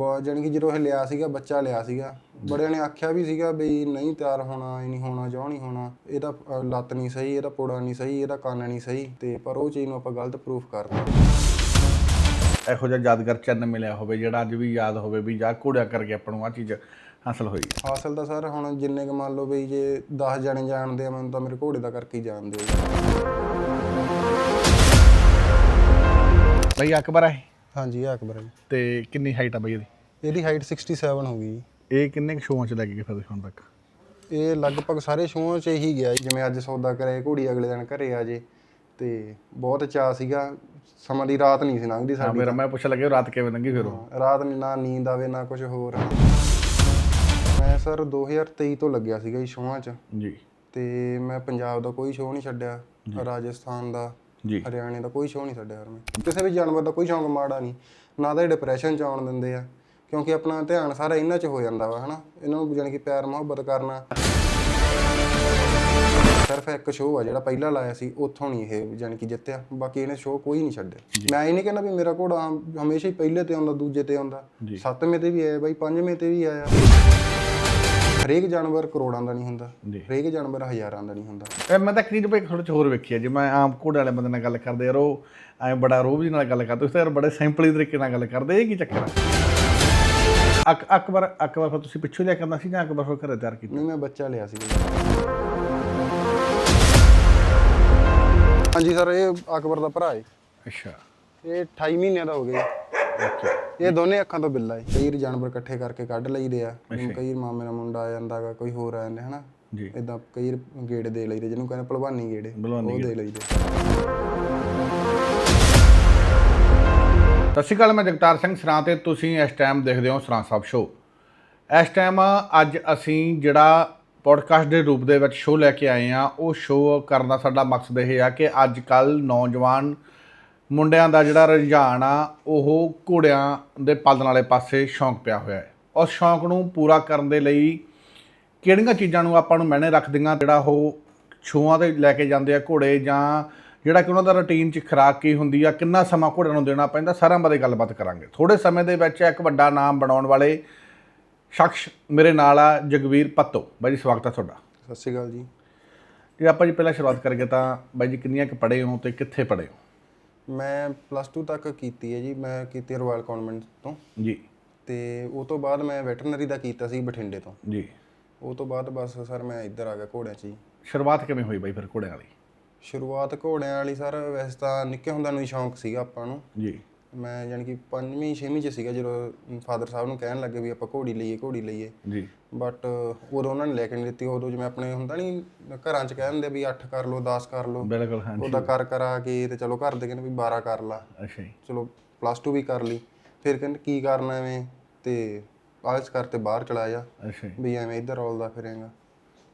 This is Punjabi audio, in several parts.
ਬਹੁਤ ਜਾਣੀ ਕਿ ਜਦੋਂ ਇਹ ਲਿਆ ਸੀਗਾ ਬੱਚਾ ਲਿਆ ਸੀਗਾ ਬੜਿਆਂ ਨੇ ਆਖਿਆ ਵੀ ਸੀਗਾ ਬਈ ਨਹੀਂ ਤਿਆਰ ਹੋਣਾ ਇਹ ਨਹੀਂ ਹੋਣਾ ਜੋ ਨਹੀਂ ਹੋਣਾ ਇਹਦਾ ਅ, ਲੱਤ ਨਹੀਂ ਸਹੀ ਇਹਦਾ ਪੋੜਾ ਨਹੀਂ ਸਹੀ ਇਹਦਾ ਕੰਨ ਨਹੀਂ ਸਹੀ ਤੇ ਪਰ ਉਹ ਚੀਜ਼ ਨੂੰ ਆਪਾਂ ਗਲਤ ਪ੍ਰੂਫ ਕਰਤਾ ਇਹੋ ਜਿਹਾ ਯਾਦਗਾਰ ਚੰਨ ਮਿਲਿਆ ਹੋਵੇ ਜਿਹੜਾ ਅੱਜ ਵੀ ਯਾਦ ਹੋਵੇ ਵੀ ਜਾ ਘੋੜਿਆ ਕਰਕੇ ਆਪਾਂ ਨੂੰ ਆ ਚੀਜ਼ ਹਾਸਲ ਹੋਈ। ਹਾਸਲ ਤਾਂ ਸਰ ਹੁਣ ਜਿੰਨੇ ਕੁ ਮੰਨ ਲਓ ਬਈ ਜੇ 10 ਜਣੇ ਜਾਣਦੇ ਆ ਮੈਨੂੰ ਤਾਂ ਮੇਰੇ ਘੋੜੇ ਦਾ ਕਰਕੇ ਹੀ ਜਾਣਦੇ ਆ। ਬਈ ਅਕਬਰ ਹੈ ਹਾਂਜੀ ਇਹ ਅਕਬਰ ਜੀ। ਤੇ ਕਿੰਨੀ ਹਾਈਟ ਆ ਬਈ ਇਹਦੀ? ਇਹਦੀ ਹਾਈਟ 67 ਹੋ ਗਈ। ਇਹ ਕਿੰਨੇ ਕੁ ਸ਼ੋਆਂ ਚ ਲੱਗ ਗਏ ਫਿਰ ਹੁਣ ਤੱਕ? ਇਹ ਲਗਭਗ ਸਾਰੇ ਸ਼ੋਆਂ 'ਚ ਹੀ ਗਿਆ ਜੀ। ਜਿਵੇਂ ਅੱਜ ਸੌਦਾ ਕਰੇ ਘੋੜੀ ਅਗਲੇ ਦਿਨ ਘਰੇ ਆ ਜੇ। ਤੇ ਬਹੁਤ ਚਾਅ ਸੀਗਾ ਸਮਾਂ ਦੀ ਰਾਤ ਨਹੀਂ ਸੀ ਲੰਘਦੀ ਹਾਂ ਸਾਡੀ ਮੇਰਾ ਮੈਂ ਪੁੱਛ ਲੱਗਿਆ ਰਾਤ ਕਿਵੇਂ ਲੰਗੀ ਫਿਰ ਉਹ? ਰਾਤ ਨੂੰ ਨਾ ਨੀਂਦ ਆਵੇ ਨਾ ਕੁਝ ਹੋਰ। ਮੈਂ ਸਰ 2023 ਤੋਂ ਲੱਗਿਆ ਸੀਗਾ ਜੀ ਸ਼ੋਆਂ 'ਚ। ਜੀ। ਤੇ ਮੈਂ ਪੰਜਾਬ ਦਾ ਕੋਈ ਸ਼ੋਅ ਨਹੀਂ ਛੱਡਿਆ ਰਾਜਸਥਾਨ ਦਾ। ਜੀ। ਹਰਿਆਣੇ ਦਾ ਕੋਈ ਸ਼ੋਅ ਨਹੀਂ ਯਾਰ ਮੈਂ ਕਿਸੇ ਵੀ ਜਾਨਵਰ ਦਾ ਕੋਈ ਸ਼ੌਂਕ ਮਾੜਾ ਨਹੀਂ। ਨਾ ਤਾਂ ਇਹ ਡਿਪਰੈਸ਼ਨ ਚ ਆਉਣ ਦਿੰਦੇ ਆ ਕਿਉਂਕਿ ਆਪਣਾ ਧਿਆਨ ਸਾਰਾ ਇਹਨਾਂ 'ਚ ਹੋ ਜਾਂਦਾ ਵਾ ਹਨਾ? ਇਹਨਾਂ ਨੂੰ ਜਾਣੀ ਕਿ ਪਿਆਰ ਮੁਹੱਬਤ ਕਰਨਾ। ਸਿਰਫ ਇੱਕ ਸ਼ੋਅ ਆ ਜਿਹੜਾ ਪਹਿਲਾਂ ਲਾਇਆ ਸੀ ਉੱਥੋਂ ਨਹੀਂ ਇਹ ਜਾਣੀ ਕਿ ਜਿੱਤਿਆ। ਬਾਕੀ ਇਹਨੇ ਸ਼ੋਅ ਕੋਈ ਨਹੀਂ ਛੱਡਿਆ। ਮੈਂ ਇਹ ਨਹੀਂ ਕਹਿੰਦਾ ਵੀ ਮੇਰਾ ਘੋੜਾ ਹਮੇਸ਼ਾ ਹੀ ਪਹਿਲੇ ਤੇ ਆਉਂਦਾ ਦੂਜੇ ਤੇ ਆਉਂਦਾ। ਸੱਤਵੇਂ ਤੇ ਵੀ ਆਇਆ ਬਾਈ ਪੰਜਵੇਂ ਤੇ ਵੀ ਆਇਆ। ਹਰੇਕ ਜਾਨਵਰ ਕਰੋੜਾਂ ਦਾ ਨਹੀਂ ਹੁੰਦਾ। ਹਰੇਕ ਜਾਨਵਰ ਹਜ਼ਾਰਾਂ ਦਾ ਨਹੀਂ ਹੁੰਦਾ। ਮੈਂ ਤਾਂ ਕਰੀਬ ਇੱਕ ਥੋੜਾ ਹੋਰ ਵੇਖੀ ਹੈ ਜੇ ਮੈਂ ਆਮ ਘੋੜੇ ਵਾਲੇ ਬੰਦੇ ਨਾਲ ਗੱਲ ਕਰਦੇ ਯਾਰ ਉਹ ਐ ਬੜਾ ਰੋਬ ਜੀ ਨਾਲ ਗੱਲ ਕਰਦੇ ਉਸ ਤਾਂ ਯਾਰ ਬੜੇ ਸਿੰਪਲੀ ਤਰੀਕੇ ਨਾਲ ਗੱਲ ਕਰਦੇ ਇਹ ਕੀ ਚੱਕਰ ਅਕ ਅਕਬਰ ਅਕਬਰ ਫਿਰ ਤੁਸੀਂ ਪਿੱਛੋਂ ਲਿਆ ਕਰਨਾ ਸੀ ਜਾਂ ਅਕਬਰ ਫਿਰ ਘਰੇ ਤਿਆਰ ਕੀਤਾ? ਨਹੀਂ ਮੈਂ ਬੱਚਾ ਲਿਆ ਸੀ। ਹਾਂਜੀ ਸਰ ਇਹ ਅਕਬਰ ਦਾ ਭਰਾ ਹੈ ਅੱਛਾ। ਇਹ 28 ਮਹੀਨਿਆਂ ਦਾ ਹੋ ਗਿਆ ਇਹ ਦੋਨੇ ਅੱਖਾਂ ਤੋਂ ਬਿੱਲਾ ਹੈ ਕਈ ਵਾਰ ਜਾਨਵਰ ਇਕੱਠੇ ਕਰਕੇ ਕੱਢ ਲਈਦੇ ਆ। ਜਿਵੇਂ ਕਈ ਵਾਰ ਮਾਮੇ ਦਾ ਮੁੰਡਾ ਆ ਜਾਂਦਾ ਗਾ ਕੋਈ ਹੋਰ ਆ ਜਾਂਦਾ ਹਨਾ? ਜੀ। ਇਦਾਂ ਕਈ ਵਾਰ ਗੇੜੇ ਦੇ ਲਈਦੇ ਜਿਹਨੂੰ ਕਹਿੰਦੇ ਭਲਵਾਨੀ ਗੇੜੇ ਭਲਵਾਨੀ ਉਹ ਦੇ ਲਈਦੇ। ਸਤਿ ਸ਼੍ਰੀ ਅਕਾਲ ਮੈਂ ਜਗਤਾਰ ਸਿੰਘ ਸਰਾਂ ਤੇ ਤੁਸੀਂ ਇਸ ਟਾਈਮ ਦੇਖਦੇ ਹੋ ਸਰਾਂ ਸਾਹਿਬ ਸ਼ੋ ਇਸ ਟਾਈਮ ਅੱਜ ਅਸੀਂ ਜਿਹੜਾ ਪੋਡਕਾਸਟ ਦੇ ਰੂਪ ਦੇ ਵਿੱਚ ਸ਼ੋ ਲੈ ਕੇ ਆਏ ਆ ਉਹ ਸ਼ੋ ਕਰਨ ਦਾ ਸਾਡਾ ਮਕਸਦ ਇਹ ਆ ਕਿ ਅੱਜ ਕੱਲ ਨੌਜਵਾਨ ਮੁੰਡਿਆਂ ਦਾ ਜਿਹੜਾ ਰੁਝਾਨ ਆ ਉਹ ਘੋੜਿਆਂ ਦੇ ਪਾਲਣ ਵਾਲੇ ਪਾਸੇ ਸ਼ੌਂਕ ਪਿਆ ਹੋਇਆ ਹੈ। ਉਸ ਸ਼ੌਂਕ ਨੂੰ ਪੂਰਾ ਕਰਨ ਦੇ ਲਈ ਕਿਹੜੀਆਂ ਚੀਜ਼ਾਂ ਨੂੰ ਆਪਾਂ ਨੂੰ ਮੈਨੇ ਰੱਖਦੀਆਂ ਜਿਹੜਾ ਉਹ ਛੂਆਂ ਤੇ ਲੈ ਕੇ ਜਾਂਦੇ ਆ ਘੋੜੇ ਜਾਂ ਜਿਹੜਾ ਕਿ ਉਹਨਾਂ ਦਾ ਰੁਟੀਨ 'ਚ ਖੁਰਾਕ ਕੀ ਹੁੰਦੀ ਆ ਕਿੰਨਾ ਸਮਾਂ ਘੋੜਿਆਂ ਨੂੰ ਦੇਣਾ ਪੈਂਦਾ ਸਾਰਿਆਂ ਬਾਰੇ ਗੱਲਬਾਤ ਕਰਾਂਗੇ। ਥੋੜੇ ਸਮੇਂ ਦੇ ਵਿੱਚ ਇੱਕ ਵੱਡਾ ਨਾਮ ਬਣਾਉਣ ਵਾਲੇ ਸ਼ਖਸ ਮੇਰੇ ਨਾਲ ਆ ਜਗਵੀਰ ਪੱਤੋ। ਬਾਈ ਜੀ ਸਵਾਗਤ ਹੈ ਤੁਹਾਡਾ। ਸਤਿ ਸ਼੍ਰੀ ਅਕਾਲ ਜੀ। ਜੇ ਆਪਾਂ ਜੀ ਪਹਿਲਾਂ ਸ਼ੁਰੂਆਤ ਕਰੀਏ ਤਾਂ ਬਾਈ ਜੀ ਕਿੰਨੀਆਂ ਕੁ ਪੜ੍ਹੇ ਹੋ ਤੇ ਕਿੱਥੇ ਪੜ੍ਹੇ ਹੋ? ਮੈਂ ਪਲੱਸ 2 ਤੱਕ ਕੀਤੀ ਹੈ ਜੀ ਮੈਂ ਕੀਤੀ ਰਾਇਲ ਕਨਵੈਂਟ ਤੋਂ। ਜੀ। ਤੇ ਉਹ ਤੋਂ ਬਾਅਦ ਮੈਂ ਵੈਟਰਨਰੀ ਦਾ ਕੀਤਾ ਸੀ ਬਠਿੰਡੇ ਤੋਂ। ਜੀ। ਉਹ ਤੋਂ ਬਾਅਦ ਬਸ ਸਰ ਮੈਂ ਇੱਧਰ ਆ ਗਿਆ ਘੋੜਿਆਂ 'ਚ ਜੀ। ਸ਼ੁਰੂਆਤ ਕਿਵੇਂ ਹੋਈ ਬਾਈ ਫਿਰ ਘੋੜਿਆਂ ਵਾਲੀ? ਸ਼ੁਰੂਆਤ ਘੋੜਿਆਂ ਵਾਲੀ ਸਰ ਵੈਸੇ ਤਾਂ ਨਿੱਕੇ ਹੁੰਦਿਆਂ ਨੂੰ ਹੀ ਸ਼ੌਂਕ ਸੀਗਾ ਆਪਾਂ ਨੂੰ। ਜੀ। ਮੈਂ ਯਾਨੀ ਕਿ ਪੰਜਵੀਂ ਛੇਵੀਂ ਚ ਸੀਗਾ ਜਦੋਂ ਫਾਦਰ ਸਾਹਿਬ ਨੂੰ ਕਹਿਣ ਲੱਗੇ ਵੀ ਆਪਾਂ ਘੋੜੀ ਲਈਏ ਘੋੜੀ ਲਈਏ। ਜੀ। ਬਟ ਉਦੋਂ ਉਹਨਾਂ ਨੇ ਲੈ ਕੇ ਨਹੀਂ ਦਿੱਤੀ। ਉਦੋਂ ਜਿਵੇਂ ਆਪਣੇ ਹੁੰਦਾ ਨਹੀਂ ਘਰਾਂ ਚ ਕਹਿ ਦਿੰਦੇ ਵੀ 8 ਕਰ ਲਓ 10 ਕਰ ਲਓ। ਬਿਲਕੁਲ ਹਾਂਜੀ। ਉਹਦਾ ਕਰ ਕਰਾ ਕੇ ਤੇ ਚਲੋ ਘਰ ਦੇ ਕਹਿੰਦੇ ਵੀ 12 ਕਰ ਲਾ। ਅੱਛਾ ਜੀ। ਚਲੋ ਪਲੱਸ 2 ਵੀ ਕਰ ਲਈ। ਫਿਰ ਕਹਿੰਦੇ ਕੀ ਕਰਨਾ ਐਵੇਂ? ਤੇ ਆਇਲਸ ਕਰਤੇ ਬਾਹਰ ਚਲਾ ਜਾ। ਅੱਛਾ ਵੀ ਐਵੇਂ ਇੱਧਰ ਰੋਲਦਾ ਫਿਰੇਗਾ।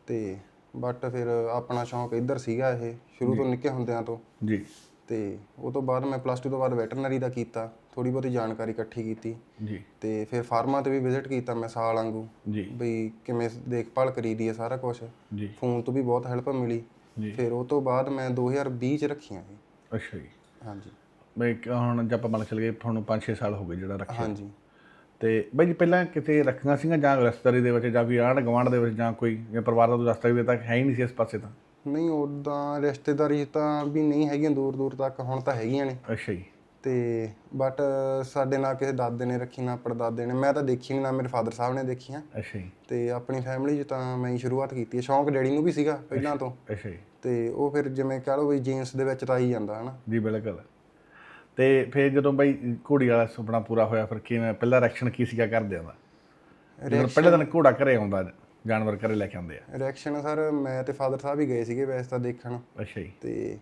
ਤੇ ਬਟ ਫਿਰ ਆਪਣਾ ਸ਼ੌਂਕ ਇੱਧਰ ਸੀਗਾ ਇਹ ਸ਼ੁਰੂ ਤੋਂ ਨਿੱਕੇ ਹੁੰਦਿਆਂ ਤੋਂ। ਜੀ। ਤੇ ਉਹ ਤੋਂ ਬਾਅਦ ਮੈਂ ਪਲੱਸ 2 ਤੋਂ ਬਾਅਦ ਵੈਟਰਨਰੀ ਦਾ ਕੀਤਾ ਥੋੜੀ ਬਹੁਤੀ ਜਾਣਕਾਰੀ ਇਕੱਠੀ ਕੀਤੀ ਜੀ। ਤੇ ਫਿਰ ਫਾਰਮਾਂ ਤੇ ਵੀ ਵਿਜ਼ਿਟ ਕੀਤਾ ਮੈਂ ਸਾਲ ਵਾਂਗੂ ਜੀ। ਬਈ ਕਿਵੇਂ ਦੇਖਭਾਲ ਕਰੀਦੀ ਹੈ ਸਾਰਾ ਕੁਝ ਜੀ। ਫੋਨ ਤੋਂ ਵੀ ਬਹੁਤ ਹੈਲਪ ਮਿਲੀ। ਜੀ। ਫਿਰ ਉਹ ਤੋਂ ਬਾਅਦ ਮੈਂ 2020 ਚ ਰੱਖੀਆਂ ਜੀ। ਅੱਛਾ ਜੀ। ਹਾਂਜੀ। ਇੱਕ ਹੁਣ ਜੇ ਆਪਾਂ ਮੰਨ ਕੇ ਚੱਲੀਏ ਤੁਹਾਨੂੰ 5-6 ਸਾਲ ਹੋ ਗਏ ਜਿਹੜਾ ਰੱਖਿਆ। ਹਾਂਜੀ। ਤੇ ਬਈ ਜੀ ਪਹਿਲਾਂ ਕਿਤੇ ਰੱਖੀਆਂ ਸੀਗੀਆਂ ਜਾਂ ਰਿਸ਼ਤੇਦਾਰੀ ਦੇ ਵਿੱਚ ਜਾਂ ਕੋਈ ਆਂਢ ਗੁਆਂਢ ਦੇ ਵਿੱਚ ਜਾਂ ਕੋਈ ਜਾਂ ਪਰਿਵਾਰ ਦਾ ਰਸਤਾ ਵੀ ਤੱਕ ਹੈ ਹੀ ਨਹੀਂ ਸੀ ਇਸ ਪਾਸੇ ਤਾਂ? ਨਹੀਂ ਉਦਾਂ ਰਿਸ਼ਤੇਦਾਰੀ ਤਾਂ ਵੀ ਨਹੀਂ ਹੈਗੀਆਂ ਦੂਰ ਦੂਰ ਤੱਕ ਹੁਣ ਤਾਂ ਹੈਗੀਆਂ ਨੇ। ਅੱਛਾ ਜੀ। ਤੇ ਬਟ ਸਾਡੇ ਨਾਲ ਕਿਸੇ ਦਾਦੇ ਨੇ ਰੱਖੀ ਨਾ ਪੜਦਾਦੇ ਨੇ ਮੈਂ ਤਾਂ ਦੇਖੀ ਨਹੀਂ ਨਾ ਮੇਰੇ ਫਾਦਰ ਸਾਹਿਬ ਨੇ ਦੇਖੀਆਂ। ਅੱਛਾ ਜੀ। ਤੇ ਆਪਣੀ ਫੈਮਿਲੀ 'ਚ ਤਾਂ ਮੈਂ ਹੀ ਸ਼ੁਰੂਆਤ ਕੀਤੀ ਹੈ। ਸ਼ੌਂਕ ਡੈਡੀ ਨੂੰ ਵੀ ਸੀਗਾ ਪਹਿਲਾਂ ਤੋਂ। ਅੱਛਾ ਜੀ। ਤੇ ਉਹ ਫਿਰ ਜਿਵੇਂ ਕਹ ਲਓ ਵੀ ਜੀਨਸ ਦੇ ਵਿੱਚ ਤਾਂ ਆਈ ਜਾਂਦਾ ਹਨਾ। ਜੀ ਬਿਲਕੁਲ। ਤੇ ਫਿਰ ਜਦੋਂ ਬਈ ਘੋੜੀ ਵਾਲਾ ਸੁਪਨਾ ਪੂਰਾ ਹੋਇਆ ਫਿਰ ਕਿਵੇਂ? ਪਹਿਲਾ ਰਿਐਕਸ਼ਨ ਕੀ ਸੀਗਾ ਘਰਦਿਆਂ ਦਾ? ਪਹਿਲੇ ਦਿਨ ਘੋੜਾ ਘਰੇ ਆਉਂਦਾ। ਜਾਨਵਰ ਘਰੇ ਲੈ ਕੇ ਆਉਂਦੇ ਆ। ਰਿਐਕਸ਼ਨ ਸਰ ਮੈਂ ਤੇ ਫਾਦਰ ਸਾਹਿਬ ਹੀ ਗਏ ਸੀਗੇ ਵੈਸੇ ਤਾਂ ਦੇਖਣ। ਅੱਛਾ ਜੀ। ਤੇ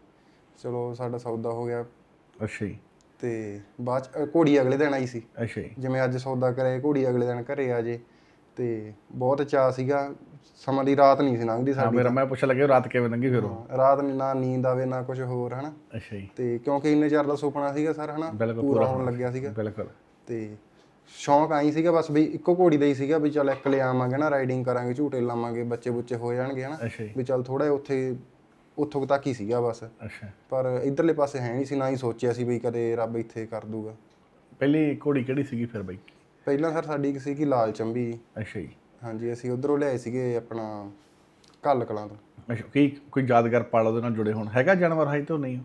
ਚਲੋ ਸਾਡਾ ਸੌਦਾ ਹੋ ਗਿਆ। ਅੱਛਾ ਜੀ। ਤੇ ਬਾਅਦ 'ਚ, ਅ, ਘੋੜੀ ਅਗਲੇ ਦਿਨ ਆਈ ਸੀ। ਅੱਛਾ ਜੀ। ਜਿਵੇਂ ਅੱਜ ਸੌਦਾ ਕਰਿਆ ਘੋੜੀ ਅਗਲੇ ਦਿਨ ਘਰੇ ਆ ਜੇ। ਤੇ ਬਹੁਤ ਚਾਅ ਸੀਗਾ। ਸਮਾਂ ਦੀ ਰਾਤ ਨਹੀਂ ਸੀ ਲੰਘਦੀ ਹਾਂ ਸਾਡੀ ਮੇਰਾ ਮੈਂ ਪੁੱਛ ਲੱਗਿਆ ਰਾਤ ਕਿਵੇਂ ਲੰਗੀ ਫਿਰ ਉਹ? ਰਾਤ ਨੂੰ ਨਾ ਨੀਂਦ ਆਵੇ ਨਾ ਕੁਝ ਹੋਰ ਹਨਾ। ਅੱਛਾ ਜੀ। ਤੇ ਕਿਉਂਕਿ ਇੰਨੇ ਚਿਰ ਦਾ ਸੁਪਨਾ ਸੀਗਾ ਸਰ ਹਨਾ। ਬਿਲਕੁਲ ਪੂਰਾ ਹੋਣ। ਲੱਗਿਆ ਸੀਗਾ। ਬਿਲਕੁਲ। ਤੇ ਸ਼ੌਂਕ ਆਈ ਸੀਗਾ ਬਸ ਵੀ ਇੱਕੋ ਘੋੜੀ ਦਾ ਹੀ ਸੀਗਾ ਵੀ ਚੱਲ ਇੱਕ ਲੈ ਆਵਾਂਗੇ ਨਾ ਰਾਈਡਿੰਗ ਕਰਾਂਗੇ ਝੂਟੇ ਲਾਵਾਂਗੇ ਬੱਚੇ ਬੁੱਚੇ ਹੋ ਜਾਣਗੇ ਹਨਾ। ਅੱਛਾ ਜੀ। ਵੀ ਚੱਲ ਥੋੜਾ ਉੱਥੇ ਉੱਥੋਂ ਤੱਕ ਹੀ ਸੀਗਾ ਬਸ। ਅੱਛਾ। ਪਰ ਇਧਰਲੇ ਪਾਸੇ ਹੈ ਨਹੀਂ ਸੀ ਨਾ ਹੀ ਸੋਚਿਆ ਸੀ ਵੀ ਕਦੇ ਰੱਬ ਇੱਥੇ ਕਰ ਦੂਗਾ। ਪਹਿਲੀ ਘੋੜੀ ਕਿਹੜੀ ਸੀਗੀ ਫਿਰ ਬਈ? ਪਹਿਲਾਂ ਸਰ ਸਾਡੀ ਇੱਕ ਸੀ ਕਿ ਲਾਲ ਚੰਬੀ ਅੱਛਾ ਜੀ। ਹਾਂਜੀ ਅਸੀਂ ਉਧਰੋਂ ਲਿਆਏ ਸੀਗੇ ਆਪਣਾ ਕੱਲ ਕਲਾਂ ਤੋਂ। ਅੱਛਾ ਕੀ ਕੋਈ ਯਾਦਗਾਰ ਪਲ ਉਹਦੇ ਨਾਲ ਜੁੜੇ ਹੋਣ? ਹੈਗਾ ਜਾਨਵਰ ਹੈ ਤੋਂ ਨਹੀਂ?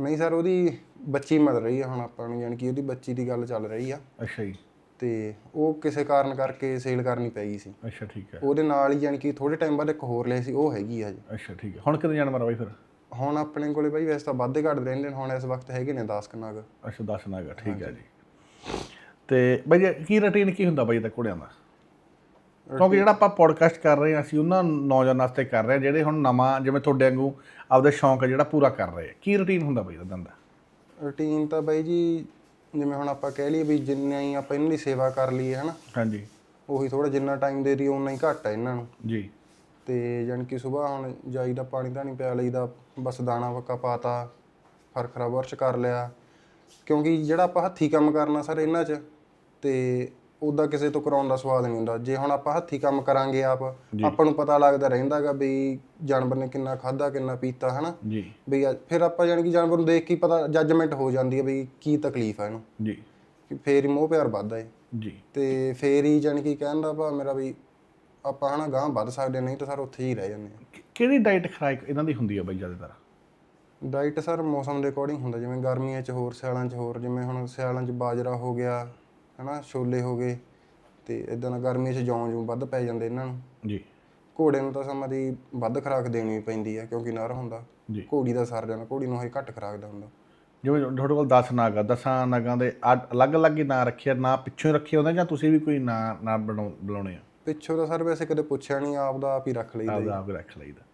ਨਹੀਂ ਸਰ ਉਹਦੀ ਬੱਚੀ ਮਰ ਰਹੀ ਆ ਹੁਣ ਆਪਾਂ ਨੂੰ ਯਾਨੀ ਕਿ ਉਹਦੀ ਬੱਚੀ ਦੀ ਗੱਲ ਚੱਲ ਰਹੀ ਆ। ਅੱਛਾ ਜੀ। ਤੇ ਉਹ ਕਿਸੇ ਕਾਰਨ ਕਰਕੇ ਸੇਲ ਕਰਨੀ ਪੈ ਗਈ ਸੀ। ਅੱਛਾ ਠੀਕ ਹੈ। ਉਹਦੇ ਨਾਲ ਹੀ ਯਾਨੀ ਕਿ ਥੋੜੇ ਟਾਈਮ ਬਾਅਦ ਇੱਕ ਹੋਰ ਲਿਆ ਸੀ ਉਹ ਹੈਗੀ ਆ ਜੀ ਅੱਛਾ ਠੀਕ ਹੈ। ਹੁਣ ਕਿਤੇ ਜਾਨਵਰ ਆ ਬਾਈ ਫਿਰ? ਹੁਣ ਆਪਣੇ ਕੋਲੇ ਬਾਈ ਵੈਸੇ ਤਾਂ ਵੱਧੇ ਘੱਟ ਰਹਿੰਦੇ ਨੇ ਹੁਣ ਇਸ ਵਕਤ ਹੈਗੇ ਨੇ 10 ਕਨਾਗ ਅੱਛਾ ਦੱਸ ਨਾਗਾ ਠੀਕ ਹੈ ਜੀ। ਤੇ ਬਾਈ ਜੀ, ਕੀ ਰੁਟੀਨ ਕੀ ਹੁੰਦਾ ਬਾਈ ਦਾ ਘੋੜਿਆਂ ਦਾ? ਕਿਉਂਕਿ ਜਿਹੜਾ ਆਪਾਂ ਪੋਡਕਾਸਟ ਕਰ ਰਹੇ ਹਾਂ ਅਸੀਂ ਉਹਨਾਂ ਨੌਜਵਾਨਾਂ ਵਾਸਤੇ ਕਰ ਰਹੇ ਹਾਂ ਜਿਹੜੇ ਹੁਣ ਨਵਾਂ ਜਿਵੇਂ ਤੁਹਾਡੇ ਵਾਂਗੂ ਆਪਦਾ ਸ਼ੌਂਕ ਜਿਹੜਾ ਪੂਰਾ ਕਰ ਰਹੇ ਆ ਕੀ ਰੁਟੀਨ ਹੁੰਦਾ ਬਾਈ ਦਾ ਦੰਦਾ ਰੂਟੀਨ ਤਾਂ ਬਾਈ ਜੀ ਜਿਵੇਂ ਹੁਣ ਆਪਾਂ ਕਹਿ ਲਈਏ ਵੀ ਜਿੰਨਾ ਹੀ ਆਪਾਂ ਇਹਨਾਂ ਦੀ ਸੇਵਾ ਕਰ ਲਈਏ ਹਨਾ? ਹਾਂਜੀ। ਉਹੀ ਥੋੜਾ ਜਿੰਨਾ ਟਾਈਮ ਦੇ ਦੀ ਉਨਾ ਹੀ ਘੱਟ ਆ ਇਹਨਾਂ ਨੂੰ। ਜੀ। ਤੇ ਯਾਨੀ ਕਿ ਸਵੇਰ ਹੁਣ ਜਾਈਦਾ ਪਾਣੀ ਧਾਣੀ ਪਿਆ ਲਈਦਾ ਬਸ ਦਾਣਾ ਵਕਾ ਪਾਤਾ ਫਰਖਰਾ ਵਰਸ਼ ਕਰ ਲਿਆ। ਕਿਉਂਕਿ ਜਿਹੜਾ ਆਪਾਂ ਹੱਥੀ ਕੰਮ ਕਰਨਾ ਸਰ ਇਹਨਾਂ 'ਚ ਤੇ ਉਹਦਾ ਕਿਸੇ ਤੋਂ ਕਰਾਉਣ ਦਾ ਸਵਾਦ ਨਹੀਂ ਹੁੰਦਾ। ਜੇ ਹੁਣ ਆਪਾਂ ਹੱਥੀ ਕੰਮ ਕਰਾਂਗੇ ਆਪ ਆਪਾਂ ਨੂੰ ਪਤਾ ਲੱਗਦਾ ਰਹਿੰਦਾਗਾ ਵੀ ਜਾਨਵਰ ਨੇ ਕਿੰਨਾ ਖਾਦਾ ਕਿੰਨਾ ਪੀਤਾ ਹਨਾ? ਜੀ। ਵੀ ਅੱਜ- ਫਿਰ ਆਪਾਂ ਯਾਨੀ ਕਿ ਜਾਨਵਰ ਨੂੰ ਦੇਖ ਕੇ ਹੀ ਪਤਾ ਜੱਜਮੈਂਟ ਹੋ ਜਾਂਦੀ ਹੈ ਵੀ ਕੀ ਤਕਲੀਫ ਹੈ ਇਹਨੂੰ। ਜੀ। ਕਿ ਫੇਰ ਹੀ ਮੋਹ ਪਿਆਰ ਵੱਧਦਾ ਏ। ਜੀ। ਤੇ ਫੇਰ ਹੀ ਜਾਣੀ ਕਿ ਕਹਿਣ ਦਾ ਭਾਵ ਮੇਰਾ ਵੀ ਆਪਾਂ ਹਨਾ ਗਾਂ ਵੱਧ ਸਕਦੇ ਹਾਂ, ਨਹੀਂ ਤਾਂ ਸਰ ਉੱਥੇ ਹੀ ਰਹਿ ਜਾਂਦੇ ਆ। ਕਿ- ਕਿਹੜੀ ਡਾਈਟ ਖਰਾਕ ਇਹਨਾਂ ਦੀ ਹੁੰਦੀ ਆ ਬਾਈ ਜ਼ਿਆਦਾਤਰ? ਡਾਈਟ ਸਰ ਮੌਸਮ ਦੇ ਅਕੋਰਡਿੰਗ ਹੁੰਦਾ ਜਿਵੇਂ ਗਰਮੀਆਂ 'ਚ ਹੋਰ ਸਿਆਲਾਂ 'ਚ ਹੋਰ ਜਿਵੇਂ ਹੁਣ ਸਿਆਲਾਂ 'ਚ ਬਾਜਰਾ ਹੋ ਗਿਆ ਹਨਾ ਛੋਲੇ ਹੋ ਗਏ ਤੇ ਇਦਾਂ ਦਾ ਗਰਮੀਆਂ 'ਚ ਜੌਂ ਜੂੰ ਵੱਧ ਪੈ ਜਾਂਦੇ ਇਹਨਾਂ ਨੂੰ। ਜੀ। ਘੋੜੇ ਨੂੰ ਤਾਂ ਸਮਾਂ ਦੀ ਵੱਧ ਖੁਰਾਕ ਦੇਣੀ ਪੈਂਦੀ ਹੈ ਕਿਉਂਕਿ ਨਰ ਹੁੰਦਾ। ਜੀ। ਘੋੜੀ ਦਾ ਸਰ ਜਾਂਦਾ ਘੋੜੀ ਨੂੰ ਇਹ ਘੱਟ ਖੁਰਾਕ ਦਾ ਹੁੰਦਾ। ਜਿਵੇਂ ਤੁਹਾਡੇ ਕੋਲ 10 ਨਾਗ ਆ 10 ਨਾਗਾਂ ਦੇ ਅਲੱਗ-ਅਲੱਗ ਹੀ ਨਾਂ ਰੱਖਿਆ ਨਾ ਪਿੱਛੋਂ ਰੱਖੇ ਹੁੰਦੇ ਜਾਂ ਤੁਸੀਂ ਵੀ ਕੋਈ ਨਾਂ ਨਾਂ ਬਣਾਉ- ਬੁਲਾਉਣੇ ਆ? ਪਿੱਛੋਂ ਤਾਂ ਸਰ ਵੈਸੇ ਕਦੇ ਪੁੱਛਿਆ ਨਹੀਂ ਆਪ ਦਾ ਆਪ ਹੀ ਰੱਖ ਲਈਦਾ ਜੀ। ਆਪਦਾ ਆਪ ਰੱਖ ਲਈਦਾ।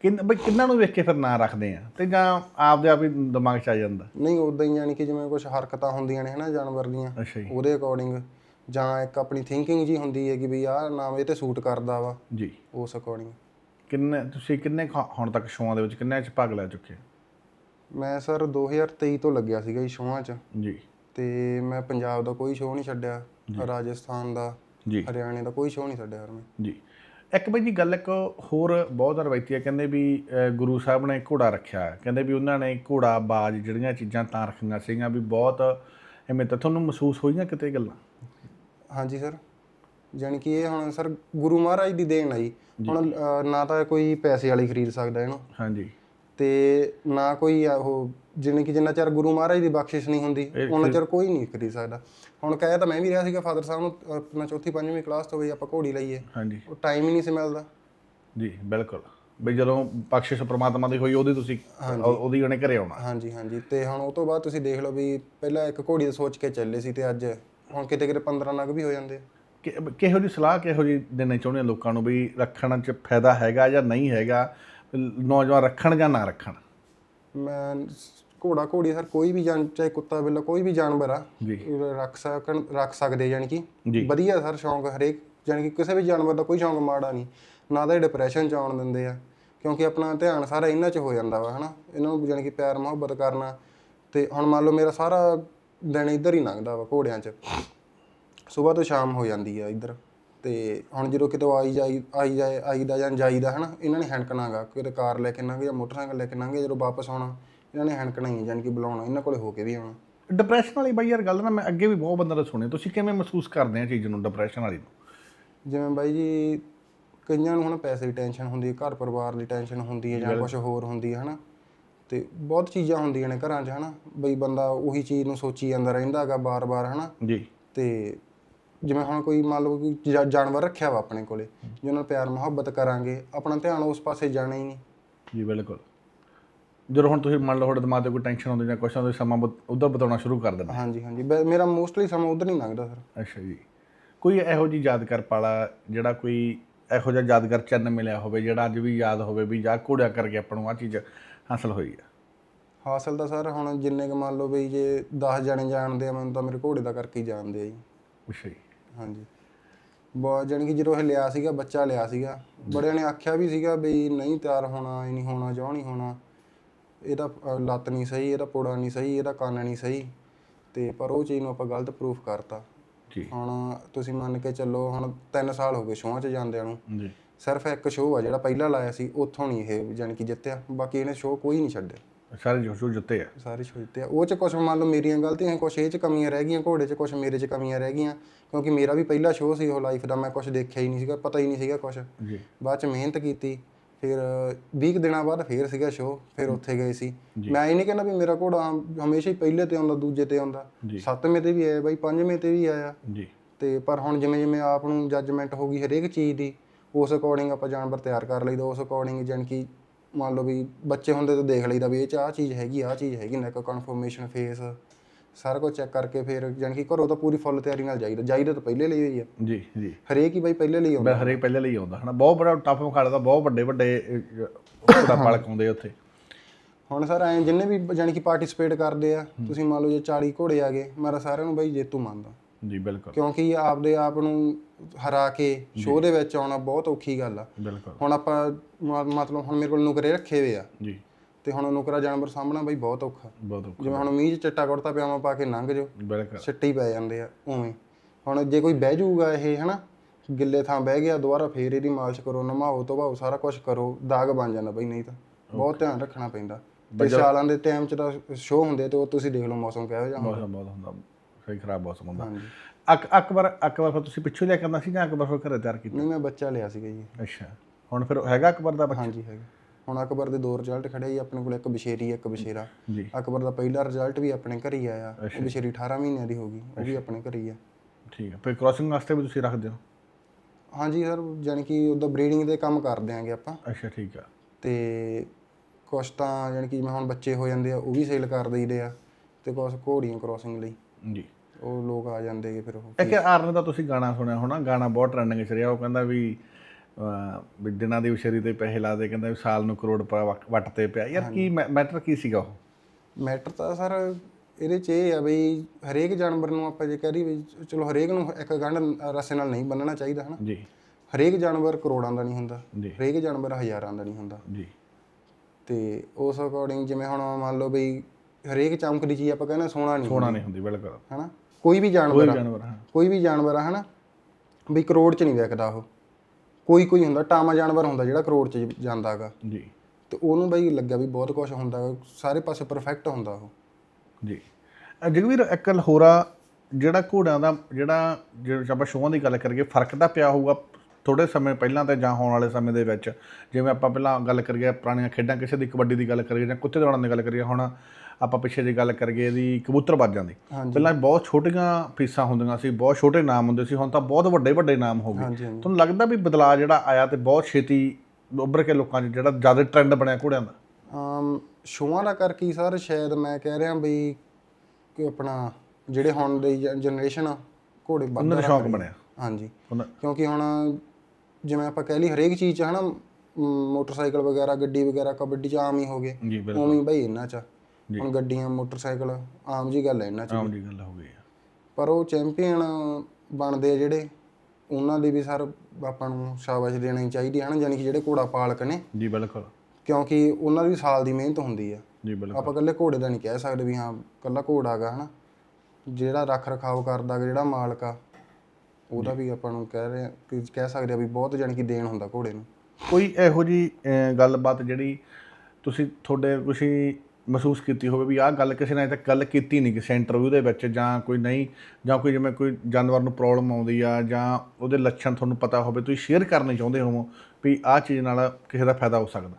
ਕਿੰਨ ਬਈ ਕਿੰਨਾਂ ਨੂੰ ਵੇਖ ਕੇ ਫਿਰ ਨਾਂ ਰੱਖਦੇ ਆ? ਤੇ ਜਾਂ ਆਪਦੇ ਆਪ ਹੀ ਦਿਮਾਗ 'ਚ ਆ ਜਾਂਦਾ? ਨਹੀਂ ਉਦਾਂ ਹੀ ਯਾਨੀ ਕਿ ਜਿਵੇਂ ਕੁਝ ਹਰਕਤਾਂ ਹੁੰਦੀਆਂ ਨੇ ਹਨਾ ਜਾਨਵਰ ਦੀਆਂ ਅੱਛਾ ਜੀ। ਉਹਦੇ ਅਕੋਰਡਿੰਗ ਜਾਂ ਇੱਕ ਆਪਣੀ ਥਿੰਕਿੰਗ ਜੀ ਹੁੰਦੀ ਹੈ ਕਿ ਵੀ ਆਹ ਨਾਮ ਇਹ ਤੇ ਸੂਟ ਕਰਦਾ ਵਾ। ਜੀ। ਉਸ ਅਕੋਰਡਿੰਗ ਕਿੰਨੇ ਤੁਸੀਂ ਕਿੰਨੇ ਕੁ ਹੁਣ ਤੱਕ ਸ਼ੋਆਂ ਦੇ ਵਿੱਚ ਕਿੰਨੇ 'ਚ ਭਾਗ ਲੈ ਚੁੱਕੇ? ਮੈਂ ਸਰ 2023 ਤੋਂ ਲੱਗਿਆ ਸੀਗਾ ਜੀ ਸ਼ੋਆਂ 'ਚ। ਜੀ। ਤੇ ਮੈਂ ਪੰਜਾਬ ਦਾ ਕੋਈ ਸ਼ੋਅ ਨਹੀਂ ਛੱਡਿਆ ਰਾਜਸਥਾਨ ਦਾ ਜੀ। ਹਰਿਆਣੇ ਦਾ ਕੋਈ ਸ਼ੋਅ ਨਹੀਂ ਛੱਡਿਆ ਮੈਂ। ਜੀ। ਇੱਕ ਬਈ ਜੀ ਗੱਲ ਇੱਕ ਹੋਰ ਬਹੁਤ ਰਵਾਇਤੀ ਹੈ ਕਹਿੰਦੇ ਵੀ ਗੁਰੂ ਸਾਹਿਬ ਨੇ ਘੋੜਾ ਰੱਖਿਆ। ਕਹਿੰਦੇ ਵੀ ਉਹਨਾਂ ਨੇ ਘੋੜਾ ਬਾਜ ਜਿਹੜੀਆਂ ਚੀਜ਼ਾਂ ਤਾਂ ਰੱਖੀਆਂ ਸੀਗੀਆਂ ਵੀ ਬਹੁਤ ਐਵੇਂ ਤਾਂ ਤੁਹਾਨੂੰ ਮਹਿਸੂਸ ਹੋਈਆਂ ਕਿਤੇ ਗੱਲਾਂ? ਹਾਂਜੀ ਸਰ ਜਾਣੀ ਕਿ ਇਹ ਹੁਣ ਸਰ ਗੁਰੂ ਮਹਾਰਾਜ ਦੀ ਦੇਣ ਆਈ ਹੁਣ ਨਾ ਤਾਂ ਕੋਈ ਪੈਸੇ ਵਾਲੀ ਖਰੀਦ ਸਕਦਾ ਇਹਨੂੰ। ਹਾਂਜੀ। ਤੇ ਨਾ ਕੋਈ ਉਹ ਜਿਵੇਂ ਕਿ ਜਿੰਨਾ ਚਿਰ ਗੁਰੂ ਮਹਾਰਾਜ ਦੀ ਬਖਸ਼ਿਸ਼ ਨਹੀਂ ਹੁੰਦੀ ਉਹਨਾਂ ਚਿਰ ਕੋਈ ਨਹੀਂ ਖਰੀਦ ਸਕਦਾ। ਹੁਣ ਕਹਿਆ ਤਾਂ ਮੈਂ ਵੀ ਰਿਹਾ ਸੀਗਾ ਫਾਦਰ ਸਾਹਿਬ ਨੂੰ ਆਪਣਾ ਚੌਥੀ ਪੰਜਵੀਂ ਕਲਾਸ ਤੋਂ ਵੀ ਆਪਾਂ ਘੋੜੀ ਲਈਏ। ਹਾਂਜੀ। ਉਹ ਟਾਈਮ ਹੀ ਨਹੀਂ ਸੀ ਮਿਲਦਾ। ਜੀ ਬਿਲਕੁਲ। ਬਈ ਜਦੋਂ ਬਖਸ਼ਿਸ਼ ਪ੍ਰਮਾਤਮਾ ਦੀ ਹੋਈ ਉਹਦੀ ਤੁਸੀਂ ਉਹ- ਉਹਦੀ ਉਹਨੇ ਘਰੇ ਆਉਣਾ। ਹਾਂਜੀ ਹਾਂਜੀ। ਤੇ ਹੁਣ ਉਹ ਤੋਂ ਬਾਅਦ ਤੁਸੀਂ ਦੇਖ ਲਓ ਵੀ ਪਹਿਲਾਂ ਇੱਕ ਘੋੜੀ ਦਾ ਸੋਚ ਕੇ ਚੱਲੇ ਸੀ ਤੇ ਅੱਜ ਹੁਣ ਕਿਤੇ ਕਿਤੇ 15 ਨਗ ਵੀ ਹੋ ਜਾਂਦੇ ਕਿਹੋ ਜੀ ਸਲਾਹ ਕਿਹੋ ਜੀ ਦੇਣੀ ਚਾਹੁੰਦੇ ਲੋਕਾਂ ਨੂੰ ਵੀ ਰੱਖਣ 'ਚ ਫਾਇਦਾ ਹੈਗਾ ਜਾਂ ਨਹੀਂ ਹੈਗਾ? ਨੌਜਵਾਨ ਰੱਖਣ ਜਾਂ ਨਾ ਰੱਖਣ? ਮੈਂ ਘੋੜਾ ਘੋੜੀ ਸਰ ਕੋਈ ਵੀ ਜਾਨ ਚਾਹੇ ਕੁੱਤਾ ਬਿੱਲਾ ਕੋਈ ਵੀ ਜਾਨਵਰ ਆ ਜੀ। ਰੱਖ ਸਕਣ ਰੱਖ ਸਕਦੇ ਯਾਨੀ ਕਿ। ਵਧੀਆ ਸਰ ਸ਼ੌਂਕ ਹਰੇਕ ਯਾਨੀ ਕਿ ਕਿਸੇ ਵੀ ਜਾਨਵਰ ਦਾ ਕੋਈ ਸ਼ੌਂਕ ਮਾੜਾ ਨਹੀਂ। ਨਾ ਤਾਂ ਇਹ ਡਿਪਰੈਸ਼ਨ ਚ ਆਉਣ ਦਿੰਦੇ ਆ ਕਿਉਂਕਿ ਆਪਣਾ ਧਿਆਨ ਸਾਰਾ ਇਹਨਾਂ 'ਚ ਹੋ ਜਾਂਦਾ ਵਾ ਹਨਾ। ਇਹਨਾਂ ਨੂੰ ਯਾਨੀ ਕਿ ਪਿਆਰ ਮੁਹੱਬਤ ਕਰਨਾ ਤੇ ਹੁਣ ਮੰਨ ਲਓ ਮੇਰਾ ਸਾਰਾ ਦਿਨ ਇੱਧਰ ਹੀ ਲੰਘਦਾ ਵਾ ਘੋੜਿਆਂ 'ਚ। ਸਵੇਰ ਤੋਂ ਸ਼ਾਮ ਹੋ ਜਾਂਦੀ ਆ ਇੱਧਰ। ਤੇ ਹੁਣ ਜਦੋਂ ਕਿਤੇ ਆਈ ਜਾਈ ਆਈ ਜਾਏ ਆਈਦਾ ਜਾਂ ਜਾਈਦਾ ਹਨਾ ਇਹਨਾਂ ਨੇ ਹੈਂਕਣਾਗਾ ਕਿਤੇ ਕਾਰ ਲੈ ਕੇ ਲੰਘੇ ਜਾਂ ਮੋਟਰਸਾਈਕਲ ਲੈ ਕੇ ਲੰਘੇ ਜਦੋਂ ਵਾਪਸ ਆਉਣਾ ਇਹਨਾਂ ਨੇ ਹੈਂਕਣਾ ਹੀ ਯਾਨੀ ਕਿ ਬੁਲਾਉਣਾ ਇਹਨਾਂ ਕੋਲੇ ਹੋ ਕੇ ਵੀ ਆਉਣਾ। ਡਿਪਰੈਸ਼ਨ ਵਾਲੀ ਬਾਈ ਯਾਰ ਗੱਲ ਨਾ ਮੈਂ ਅੱਗੇ ਵੀ ਬਹੁਤ ਬੰਦਾ ਦਾ ਸੁਣੀ ਤੁਸੀਂ ਕਿਵੇਂ ਮਹਿਸੂਸ ਕਰਦੇ ਆ ਚੀਜ਼ ਨੂੰ ਡਿਪਰੈਸ਼ਨ ਵਾਲੀ ਨੂੰ? ਜਿਵੇਂ ਬਾਈ ਜੀ ਕਈਆਂ ਨੂੰ ਹੁਣ ਪੈਸੇ ਦੀ ਟੈਨਸ਼ਨ ਹੁੰਦੀ ਹੈ ਘਰ ਪਰਿਵਾਰ ਦੀ ਟੈਨਸ਼ਨ ਹੁੰਦੀ ਹੈ ਜਾਂ ਕੁਝ ਹੋਰ ਹੁੰਦੀ ਹੈ ਹਨਾ। ਤੇ ਬਹੁਤ ਚੀਜ਼ਾਂ ਹੁੰਦੀਆਂ ਨੇ ਘਰਾਂ 'ਚ ਹਨਾ। ਬਈ ਬੰਦਾ ਉਹੀ ਚੀਜ਼ ਨੂੰ ਸੋਚੀ ਜਾਂਦਾ ਰਹਿੰਦਾ ਹੈਗਾ ਬਾਰ-ਬਾਰ ਹਨਾ। ਜੀ। ਤੇ ਜਿਵੇਂ ਹੁਣ ਕੋਈ ਮੰਨ ਲਓ ਕਿ ਜਾ- ਜਾਨਵਰ ਰੱਖਿਆ ਵਾ ਆਪਣੇ ਕੋਲੇ ਜੇ ਉਹਨਾਂ ਨਾਲ ਪਿਆਰ ਮੁਹੱਬਤ ਕਰਾਂਗੇ ਆਪਣਾ ਧਿਆਨ ਉਸ ਪਾਸੇ ਜਾਣਾ ਹੀ ਨਹੀਂ। ਜੀ ਬਿਲਕੁਲ। ਜਦੋਂ ਹੁਣ ਤੁਸੀਂ ਮੰਨ ਲਓ ਤੁਹਾਡੇ ਦਿਮਾਗ ਤੇ ਕੋਈ ਟੈਨਸ਼ਨ ਹੁੰਦੀ ਜਾਂ ਕੁਛ ਹੁੰਦਾ ਸਮਾਂ ਉਧਰ ਬਤਾਉਣਾ ਸ਼ੁਰੂ ਕਰ ਦਿੰਦੇ। ਹਾਂਜੀ ਹਾਂਜੀ। ਬੈ- ਮੇਰਾ ਮੋਸਟਲੀ ਸਮਾਂ ਉਧਰ ਨਹੀਂ ਲੰਘਦਾ ਸਰ। ਅੱਛਾ ਜੀ। ਕੋਈ ਇਹੋ ਜੀ ਯਾਦਗਾਰ ਪਾਲਾ ਜਿਹੜਾ ਕੋਈ ਇਹੋ ਜਿਹਾ ਯਾਦਗਾਰ ਚੰਨ ਮਿਲਿਆ ਹੋਵੇ ਜਿਹੜਾ ਅੱਜ ਵੀ ਯਾਦ ਹੋਵੇ ਵੀ ਜਾ ਘੋੜਿਆ ਕਰਕੇ ਆਪਾਂ ਨੂੰ ਆ ਚੀਜ਼ ਹਾਸਲ ਹੋਈ ਆ? ਹਾਸਲ ਤਾਂ ਸਰ ਹੁਣ ਜਿੰਨੇ ਕ ਮੰਨ ਲਓ ਬਈ ਜੇ 10 ਜਣੇ ਜਾਣਦੇ ਆ ਮੈਨੂੰ ਤਾਂ ਮੇਰੇ ਘੋੜੇ ਦਾ ਕਰਕੇ ਹੀ ਜਾਣਦੇ ਆ ਜੀ। ਅੱਛਾ ਜੀ। ਹਾਂਜੀ। ਬਹੁਤ ਜਾਣੀ ਕਿ ਜਦੋਂ ਇਹ ਲਿਆ ਸੀਗਾ ਬੱਚਾ ਲਿਆ ਸੀਗਾ ਬੜਿਆਂ ਨੇ ਆਖਿਆ ਵੀ ਸੀਗਾ ਵੀ ਨਹੀਂ ਤਿਆਰ ਹੋਣਾ ਇਹ ਨਹੀਂ ਹੋਣਾ ਜੋ ਨਹੀਂ ਹੋਣਾ। ਇਹਦਾ ਅ, ਲੱਤ ਨਹੀਂ ਸਹੀ ਇਹਦਾ ਪੋੜਾ ਨਹੀਂ ਸਹੀ ਇਹਦਾ ਕੰਨ ਨਹੀਂ ਸਹੀ। ਤੇ ਪਰ ਉਹ ਚੀਜ਼ ਨੂੰ ਆਪਾਂ ਗਲਤ ਪ੍ਰੂਫ ਕਰਤਾ। ਜੀ। ਹੁਣ ਤੁਸੀਂ ਮੰਨ ਕੇ ਚੱਲੋ ਹੁਣ 3 ਸਾਲ ਹੋ ਗਏ ਸ਼ੋਆਂ 'ਚ ਜਾਂਦਿਆਂ ਨੂੰ। ਜੀ। ਸਿਰਫ ਇੱਕ ਸ਼ੋਅ ਆ ਜਿਹੜਾ ਪਹਿਲਾਂ ਲਾਇਆ ਸੀ ਉੱਥੋਂ ਨਹੀਂ ਇਹ ਜਾਣੀ ਕਿ ਜਿੱਤਿਆ। ਬਾਕੀ ਇਹਨੇ ਸ਼ੋਅ ਕੋਈ ਨਹੀਂ ਛੱਡਿਆ। ਸਾਰੇ ਜੋ ਜੋ ਜਿੱਤੇ ਆ। ਸਾਰੇ ਛੋਟੇ ਆ। ਉਹ ਚ ਕੁਝ ਮੰਨ ਲਓ ਮੇਰੀਆਂ ਗਲਤੀਆਂ ਕੁਝ ਇਹ ਚ ਕਮੀਆਂ ਰਹਿ ਗਈਆਂ ਘੋੜੇ ਚ ਕੁਝ ਮੇਰੇ ਚ ਕਮੀਆਂ ਰਹਿ ਗਈਆਂ। ਕਿਉਂਕਿ ਮੇਰਾ ਵੀ ਪਹਿਲਾ ਸ਼ੋਅ ਸੀ ਉਹ ਲਾਈਫ ਦਾ ਮੈਂ ਕੁਝ ਦੇਖਿਆ ਹੀ ਨਹੀਂ ਸੀਗਾ ਪਤਾ ਹੀ ਨਹੀਂ ਸੀਗਾ ਕੁਝ ਜੀ। ਬਾਅਦ ਚ ਮਿਹਨਤ ਕੀਤੀ ਫਿਰ 20 ਕੁ ਦਿਨਾਂ ਬਾਅਦ ਫੇਰ ਸੀਗਾ ਸ਼ੋਅ ਫਿਰ ਉੱਥੇ ਗਏ ਸੀ। ਮੈਂ ਇਹ ਨਹੀਂ ਕਹਿੰਦਾ ਵੀ ਮੇਰਾ ਘੋੜਾ ਹਮ- ਹਮੇਸ਼ਾ ਹੀ ਪਹਿਲੇ ਤੇ ਆਉਂਦਾ ਦੂਜੇ ਤੇ ਆਉਂਦਾ। ਸੱਤਵੇਂ ਤੇ ਵੀ ਆਇਆ ਬਾਈ ਪੰਜਵੇਂ ਤੇ ਵੀ ਆਇਆ। ਜੀ। ਤੇ ਪਰ ਹੁਣ ਜਿਵੇਂ ਜਿਵੇਂ ਆਪ ਨੂੰ ਜੱਜਮੈਂਟ ਹੋ ਗਈ ਹਰੇਕ ਚੀਜ਼ ਦੀ ਉਸ ਅਕੋਰਡਿੰਗ ਆਪਾਂ ਜਾਨਵਰ ਤਿਆਰ ਕਰ ਲਈਦਾ ਉਸ ਅਕੋਰਡਿੰਗ ਜਾਣੀ ਕਿ ਮੰਨ ਲਓ ਵੀ ਬੱਚੇ ਹੁੰਦੇ ਤਾਂ ਦੇਖ ਲਈਦਾ ਵੀ ਇਹ ਚ ਆਹ ਚੀਜ਼ ਹੈਗੀ ਆਹ ਚੀਜ਼ ਹੈਗੀ ਨੈਕ ਕਨਫਰਮੇਸ਼ਨ ਫੇਸ ਸਾਰਾ ਕੁਝ ਚੈੱਕ ਕਰਕੇ ਫਿਰ ਜਾਣੀ ਕਿ ਘਰੋਂ ਤਾਂ ਪੂਰੀ ਫੁੱਲ ਤਿਆਰੀ ਨਾਲ ਜਾਈਦਾ ਜਾਈਦਾ ਤਾਂ ਪਹਿਲੇ ਲਈ ਹੋਈ ਆ। ਜੀ ਜੀ। ਹਰੇਕ ਹੀ ਬਾਈ ਪਹਿਲੇ ਲਈ ਆਉਂਦਾ। ਮੈਂ ਹਰੇਕ ਪਹਿਲੇ ਲਈ ਆਉਂਦਾ ਹਨਾ। ਬਹੁਤ ਬੜਾ ਟਫ ਮੁਕਾਬਲਾ ਦਾ ਬਹੁਤ ਵੱਡੇ ਵੱਡੇ ਉਹਦਾ ਪਾਲਕ ਆਉਂਦੇ ਉੱਥੇ। ਹੁਣ ਸਰ ਐ ਜਿੰਨੇ ਵੀ ਜਾਣੀ ਕਿ ਪਾਰਟਿਸਿਪੇਟ ਕਰਦੇ ਆ ਤੁਸੀਂ ਮੰਨ ਲਓ ਜੇ 40 ਘੋੜੇ ਆ ਗਏ ਮੈਂ ਤਾਂ ਸਾਰਿਆਂ ਨੂੰ ਬਾਈ ਜੇਤੂ ਮੰਨਦਾ। ਜੀ ਬਿਲਕੁਲ। ਕਿਉਂਕਿ ਆਪਦੇ ਆਪ ਨੂੰ ਹਰਾ ਕੇ ਸ਼ੋਅ ਦੇ ਵਿੱਚ ਆਉਣਾ ਬਹੁਤ ਔਖੀ ਗੱਲ ਆ। ਬਿਲਕੁਲ। ਹੁਣ ਆਪਾਂ ਮਤਲਬ ਹੁਣ ਮੇਰੇ ਕੋਲ ਨੁਕਰੇ ਰੱਖੇ ਹੋਏ ਆ। ਜੀ। ਤੇ ਹੁਣ ਨੁਕਰਾ ਜਾਨਵਰ ਸਾਹਮਣਾ ਬਈ ਬਹੁਤ ਔਖਾ। ਬਹੁਤ ਔਖਾ। ਜਿਵੇਂ ਹੁਣ ਮੀਂਹ 'ਚ ਚਿੱਟਾ ਕੁੜਤਾ ਪਜਾਮਾ ਪਾ ਕੇ ਲੰਘ ਜਾਓ ਬਿਲਕੁਲ। ਛਿੱਟੇ ਪੈ ਜਾਂਦੇ ਆ ਉਵੇਂ। ਹੁਣ ਜੇ ਕੋਈ ਬਹਿ ਜਾਊਗਾ ਇਹ ਹਨਾ ਗਿੱਲੇ ਥਾਂ ਬਹਿ ਗਿਆ ਦੁਬਾਰਾ ਫੇਰ ਇਹਦੀ ਮਾਲਿਸ਼ ਕਰੋ ਨਮਾਓ ਧੋਵਾਓ ਸਾਰਾ ਕੁਝ ਕਰੋ ਦਾਗ ਬਣ ਜਾਂਦਾ ਬਈ ਨਹੀਂ ਤਾਂ। ਬਹੁਤ ਧਿਆਨ ਰੱਖਣਾ ਪੈਂਦਾ। ਤੇ ਸਾਲਾਂ ਦੇ ਟਾਈਮ 'ਚ ਤਾਂ ਸ਼ੋਅ ਹੁੰਦੇ ਤੇ ਉਹ ਤੁਸੀਂ ਦੇਖ ਲਓ ਮੌਸਮ ਕਿਹੋ ਜਿਹਾ ਹੁੰਦਾ। ਮੌਸਮ ਬਹੁਤ ਹੁੰਦਾ। ਸਹੀ ਖਰਾਬ ਮੌਸਮ ਹੁੰਦਾ। ਹਾਂਜੀ। ਅਕ ਅਕਬਰ ਅਕਬਰ ਫਿਰ ਤੁਸੀਂ ਪਿੱਛੋਂ ਲੈ ਕੇ ਆਉਂਦਾ ਸੀ ਜਾਂ ਅਕਬਰ ਫਿਰ ਘਰੇ ਤਿਆਰ ਕੀਤਾ? ਨਹੀਂ ਮੈਂ ਬੱਚਾ ਲਿਆ ਸੀਗਾ ਜੀ। ਅੱਛਾ। ਹੁਣ ਫਿਰ ਹੈਗਾ ਅਕਬਰ ਦਾ ਬੱਚਾ? ਹਾਂਜੀ ਹੈਗਾ। ਹੁਣ ਅਕਬਰ ਦੇ ਦੋ ਰਿਜ਼ਲਟ ਖੜੇ ਜੀ ਆਪਣੇ ਕੋਲ ਇੱਕ ਬਸ਼ੇਰੀ ਇੱਕ ਬਸ਼ੇਰਾ। ਜੀ। ਅਕਬਰ ਦਾ ਪਹਿਲਾ ਰਿਜ਼ਲਟ ਵੀ ਆਪਣੇ ਘਰ ਹੀ ਆਇਆ। ਉਹ ਬਸ਼ੇਰੀ 18 ਮਹੀਨਿਆਂ ਦੀ ਹੋ ਗਈ ਉਹ ਵੀ ਆਪਣੇ ਘਰ ਹੀ ਆ। ਠੀਕ ਹੈ ਫਿਰ ਕ੍ਰਾਸਿੰਗ ਵਾਸਤੇ ਵੀ ਤੁਸੀਂ ਰੱਖਦੇ ਹੋ? ਹਾਂਜੀ ਸਰ ਜਾਣੀ ਕਿ ਉਹਦਾ ਬਰੀਡਿੰਗ ਦੇ ਕੰਮ ਕਰ ਦਿਆਂਗੇ ਆਪਾਂ। ਅੱਛਾ ਠੀਕ ਆ। ਤੇ ਕੁਛ ਤਾਂ ਜਾਣੀ ਕਿ ਜਿਵੇਂ ਹੁਣ ਬੱਚੇ ਹੋ ਜਾਂਦੇ ਆ ਉਹ ਵੀ ਸੇਲ ਕਰ ਦਈਦੇ ਆ। ਤੇ ਕੁਛ ਘੋੜੀਆਂ ਕ੍ਰਾਸਿੰਗ ਲਈ। ਜੀ। ਉਹ ਲੋਕ ਆ ਜਾਂਦੇ ਫਿਰ ਉਹ ਇੱਕ ਆਰਨ ਦਾ ਤੁਸੀਂ ਗਾਣਾ ਸੁਣਿਆ ਹੋਣਾ ਗਾਣਾ ਬਹੁਤ ਟ੍ਰੈਂਡਿੰਗ 'ਚ ਰਿਹਾ ਉਹ ਕਹਿੰਦਾ ਵੀ ਵੀ ਦਿਨਾਂ ਦੀ ਵਿਸ਼ੇਰੀ ਤੇ ਪੈਸੇ ਲਾ ਦੇ ਕਹਿੰਦਾ ਵੀ ਸਾਲ ਨੂੰ ਕਰੋੜ ਰੁਪਏ ਵਕ- ਵੱਟ ਤੇ ਪਿਆ। ਯਾਰ ਕੀ ਮੈਟਰ ਕੀ ਸੀਗਾ ਉਹ? ਮੈਟਰ ਤਾਂ ਸਰ ਇਹਦੇ ਚ ਇਹ ਆ ਬਈ ਹਰੇਕ ਜਾਨਵਰ ਨੂੰ ਆਪਾਂ ਜੇ ਕਹਿ ਵੀ ਚਲੋ ਹਰੇਕ ਨੂੰ ਇੱਕ ਗੰਢ ਰਸੇ ਨਾਲ ਨਹੀਂ ਬੰਨਣਾ ਚਾਹੀਦਾ ਹਨਾ? ਜੀ। ਹਰੇਕ ਜਾਨਵਰ ਕਰੋੜਾਂ ਦਾ ਨਹੀਂ ਹੁੰਦਾ ਹਰੇਕ ਜਾਨਵਰ ਹਜ਼ਾਰਾਂ ਦਾ ਨਹੀਂ ਹੁੰਦਾ। ਜੀ। ਤੇ ਉਸ ਅਕੋਰਡਿੰਗ ਜਿਵੇਂ ਹੁਣ ਮੰਨ ਲਓ ਬਈ ਹਰੇਕ ਚਮਕਦੀ ਚੀਜ਼ ਆਪਾਂ ਕਹਿੰਦੇ ਸੋਨਾ ਨਹੀਂ ਸੋਨਾ ਨਹੀਂ ਹੁੰਦੀ ਬਿਲਕੁਲ। ਹਨਾ? ਕੋਈ ਵੀ ਜਾਨਵਰ ਕੋਈ ਆ। ਜਾਨਵਰ ਹਾਂ। ਕੋਈ ਵੀ ਜਾਨਵਰ ਆ ਹਨਾ? ਵੀ ਕਰੋੜ ਚ ਨਹੀਂ ਵਿਕਦਾ ਉਹ। ਕੋਈ ਕੋਈ ਹੁੰਦਾ ਟਾਮਾ ਜਾਨਵਰ ਹੁੰਦਾ ਜਿਹੜਾ ਕਰੋੜ ਚ ਜਾਂਦਾ ਹੈਗਾ। ਜੀ। ਤੇ ਉਹਨੂੰ ਬਈ ਲੱਗਿਆ ਵੀ ਬਹੁਤ ਕੁਝ ਹੁੰਦਾ ਸਾਰੇ ਪਾਸੇ ਪਰਫੈਕਟ ਹੁੰਦਾ ਉਹ। ਜੀ। ਜਗਵੀਰ ਇੱਕ ਹੋਰ ਜਿਹੜਾ ਘੋੜਿਆਂ ਦਾ ਜਿਹੜਾ ਜੇ ਆਪਾਂ ਸ਼ੋਆਂ ਦੀ ਗੱਲ ਕਰੀਏ ਫ਼ਰਕ ਤਾਂ ਪਿਆ ਹੋਊਗਾ ਥੋੜੇ ਸਮੇਂ ਪਹਿਲਾਂ ਤੇ ਜਾਂ ਹੋਣ ਵਾਲੇ ਸਮੇਂ ਦੇ ਵਿੱਚ। ਜਿਵੇਂ ਆਪਾਂ ਪਹਿਲਾਂ ਗੱਲ ਕਰੀਏ ਪੁਰਾਣੀਆਂ ਖੇਡਾਂ ਕਿਸੇ ਦੀ ਕਬੱਡੀ ਦੀ ਗੱਲ ਕਰੀਏ ਜਾਂ ਕੁੱਤੇ ਦੌੜਨ ਦੀ ਗੱਲ ਕਰੀਏ ਹੁਣ ਆਪਾਂ ਪਿੱਛੇ ਦੀ ਗੱਲ ਕਰੀਏ ਇਹਦੀ ਕਬੂਤਰਬਾਜ਼ਾਂ ਦੀ ਪਹਿਲਾਂ ਬਹੁਤ ਛੋਟੀਆਂ ਫੀਸਾਂ ਹੁੰਦੀਆਂ ਸੀ ਬਹੁਤ ਛੋਟੇ ਨਾਮ ਹੁੰਦੇ ਸੀ ਹੁਣ ਤਾਂ ਬਹੁਤ ਵੱਡੇ ਵੱਡੇ ਨਾਮ ਹੋ ਗਏ। ਤੁਹਾਨੂੰ ਲੱਗਦਾ ਵੀ ਬਦਲਾਅ ਜਿਹੜਾ ਆਇਆ ਤੇ ਬਹੁਤ ਛੇਤੀ ਉੱਭਰ ਕੇ ਲੋਕਾਂ 'ਚ ਜਿਹੜਾ ਜ਼ਿਆਦਾ ਟ੍ਰੈਂਡ ਬਣਿਆ ਘੋੜਿਆਂ ਦਾ? ਅਮ ਸ਼ੋਆਂ ਦਾ ਕਰਕੇ ਹੀ ਸਰ ਸ਼ਾਇਦ ਮੈਂ ਕਹਿ ਰਿਹਾ ਬਈ ਕਿ ਆਪਣਾ ਜਿਹੜੇ ਹੁਣ ਦੀ ਜਨਰੇਸ਼ਨ ਆ ਘੋੜੇ ਵੱਧ ਉਹਨਾਂ ਦਾ ਸ਼ੌਂਕ ਬਣਿਆ। ਹਾਂਜੀ। ਕਿਉਂਕਿ ਹੁਣ ਜਿਵੇਂ ਆਪਾਂ ਕਹਿ ਲਈ ਹਰੇਕ ਚੀਜ਼ ਚ ਹਨਾ ਮੋਟਰਸਾਈਕਲ ਵਗੈਰਾ ਗੱਡੀ ਵਗੈਰਾ ਕਬੱਡੀ ਚ ਆਮ ਹੀ ਹੋ ਗਏ। ਜੀ ਉਵੇਂ ਹੀ ਬਈ ਇਹਨਾਂ ਚ। ਜੀ। ਹੁਣ ਗੱਡੀਆਂ ਮੋਟਰਸਾਈਕਲ ਆਮ ਜੀ ਗੱਲ ਹੈ ਇਹਨਾਂ ਚ ਆਮ ਜੀ ਗੱਲ ਹੋ ਗਈ ਪਰ ਉਹ ਚੈਂਪੀਅਨ ਬਣਦੇ ਆ ਜਿਹੜੇ ਉਹਨਾਂ ਦੀ ਵੀ ਸਰ ਆਪਾਂ ਨੂੰ ਸ਼ਾਬਾਸ਼ ਦੇਣੀ ਚਾਹੀਦੀ ਹੈ ਨਾ ਯਾਨੀ ਕਿ ਜਿਹੜੇ ਘੋੜਾ ਪਾਲਕ ਨੇ। ਜੀ ਬਿਲਕੁਲ। ਕਿਉਂਕਿ ਉਹਨਾਂ ਦੀ ਸਾਲ ਦੀ ਮਿਹਨਤ ਹੁੰਦੀ ਆ। ਜੀ ਬਿਲਕੁਲ। ਆਪਾਂ ਇਕੱਲੇ ਘੋੜੇ ਦਾ ਨਹੀਂ ਕਹਿ ਸਕਦੇ ਵੀ ਹਾਂ ਇਕੱਲਾ ਘੋੜਾ ਗਾ ਹਨਾ। ਜਿਹੜਾ ਰੱਖ ਰਖਾਵ ਕਰਦਾ ਜਿਹੜਾ ਮਾਲਕ ਆ ਉਹਦਾ ਵੀ ਆਪਾਂ ਨੂੰ ਕਹਿ ਰਹੇ ਕਿ ਕਹਿ ਸਕਦੇ ਆ ਵੀ ਬਹੁਤ ਜਾਣੀ ਕਿ ਦੇਣ ਹੁੰਦਾ ਘੋੜੇ ਨੂੰ। ਕੋਈ ਇਹੋ ਜੀ ਗੱਲਬਾਤ ਜਿਹੜੀ ਤੁਸੀਂ ਤੁਹਾਡੇ ਤੁਸੀਂ ਮਹਿਸੂਸ ਕੀਤੀ ਹੋਵੇ ਵੀ ਆਹ ਗੱਲ ਕਿਸੇ ਨੇ ਅਜੇ ਤੱਕ ਗੱਲ ਕੀਤੀ ਨਹੀਂ, ਕਿਸੇ ਇੰਟਰਵਿਊ ਦੇ ਵਿੱਚ ਜਾਂ ਕੋਈ ਨਹੀਂ, ਜਾਂ ਕੋਈ ਜਿਵੇਂ ਕੋਈ ਜਾਨਵਰ ਨੂੰ ਪ੍ਰੋਬਲਮ ਆਉਂਦੀ ਆ, ਜਾਂ ਉਹਦੇ ਲੱਛਣ ਤੁਹਾਨੂੰ ਪਤਾ ਹੋਵੇ, ਤੁਸੀਂ ਸ਼ੇਅਰ ਕਰਨੇ ਚਾਹੁੰਦੇ ਹੋਵੋ ਵੀ ਆਹ ਚੀਜ਼ ਨਾਲ ਕਿਸੇ ਦਾ ਫਾਇਦਾ ਹੋ ਸਕਦਾ।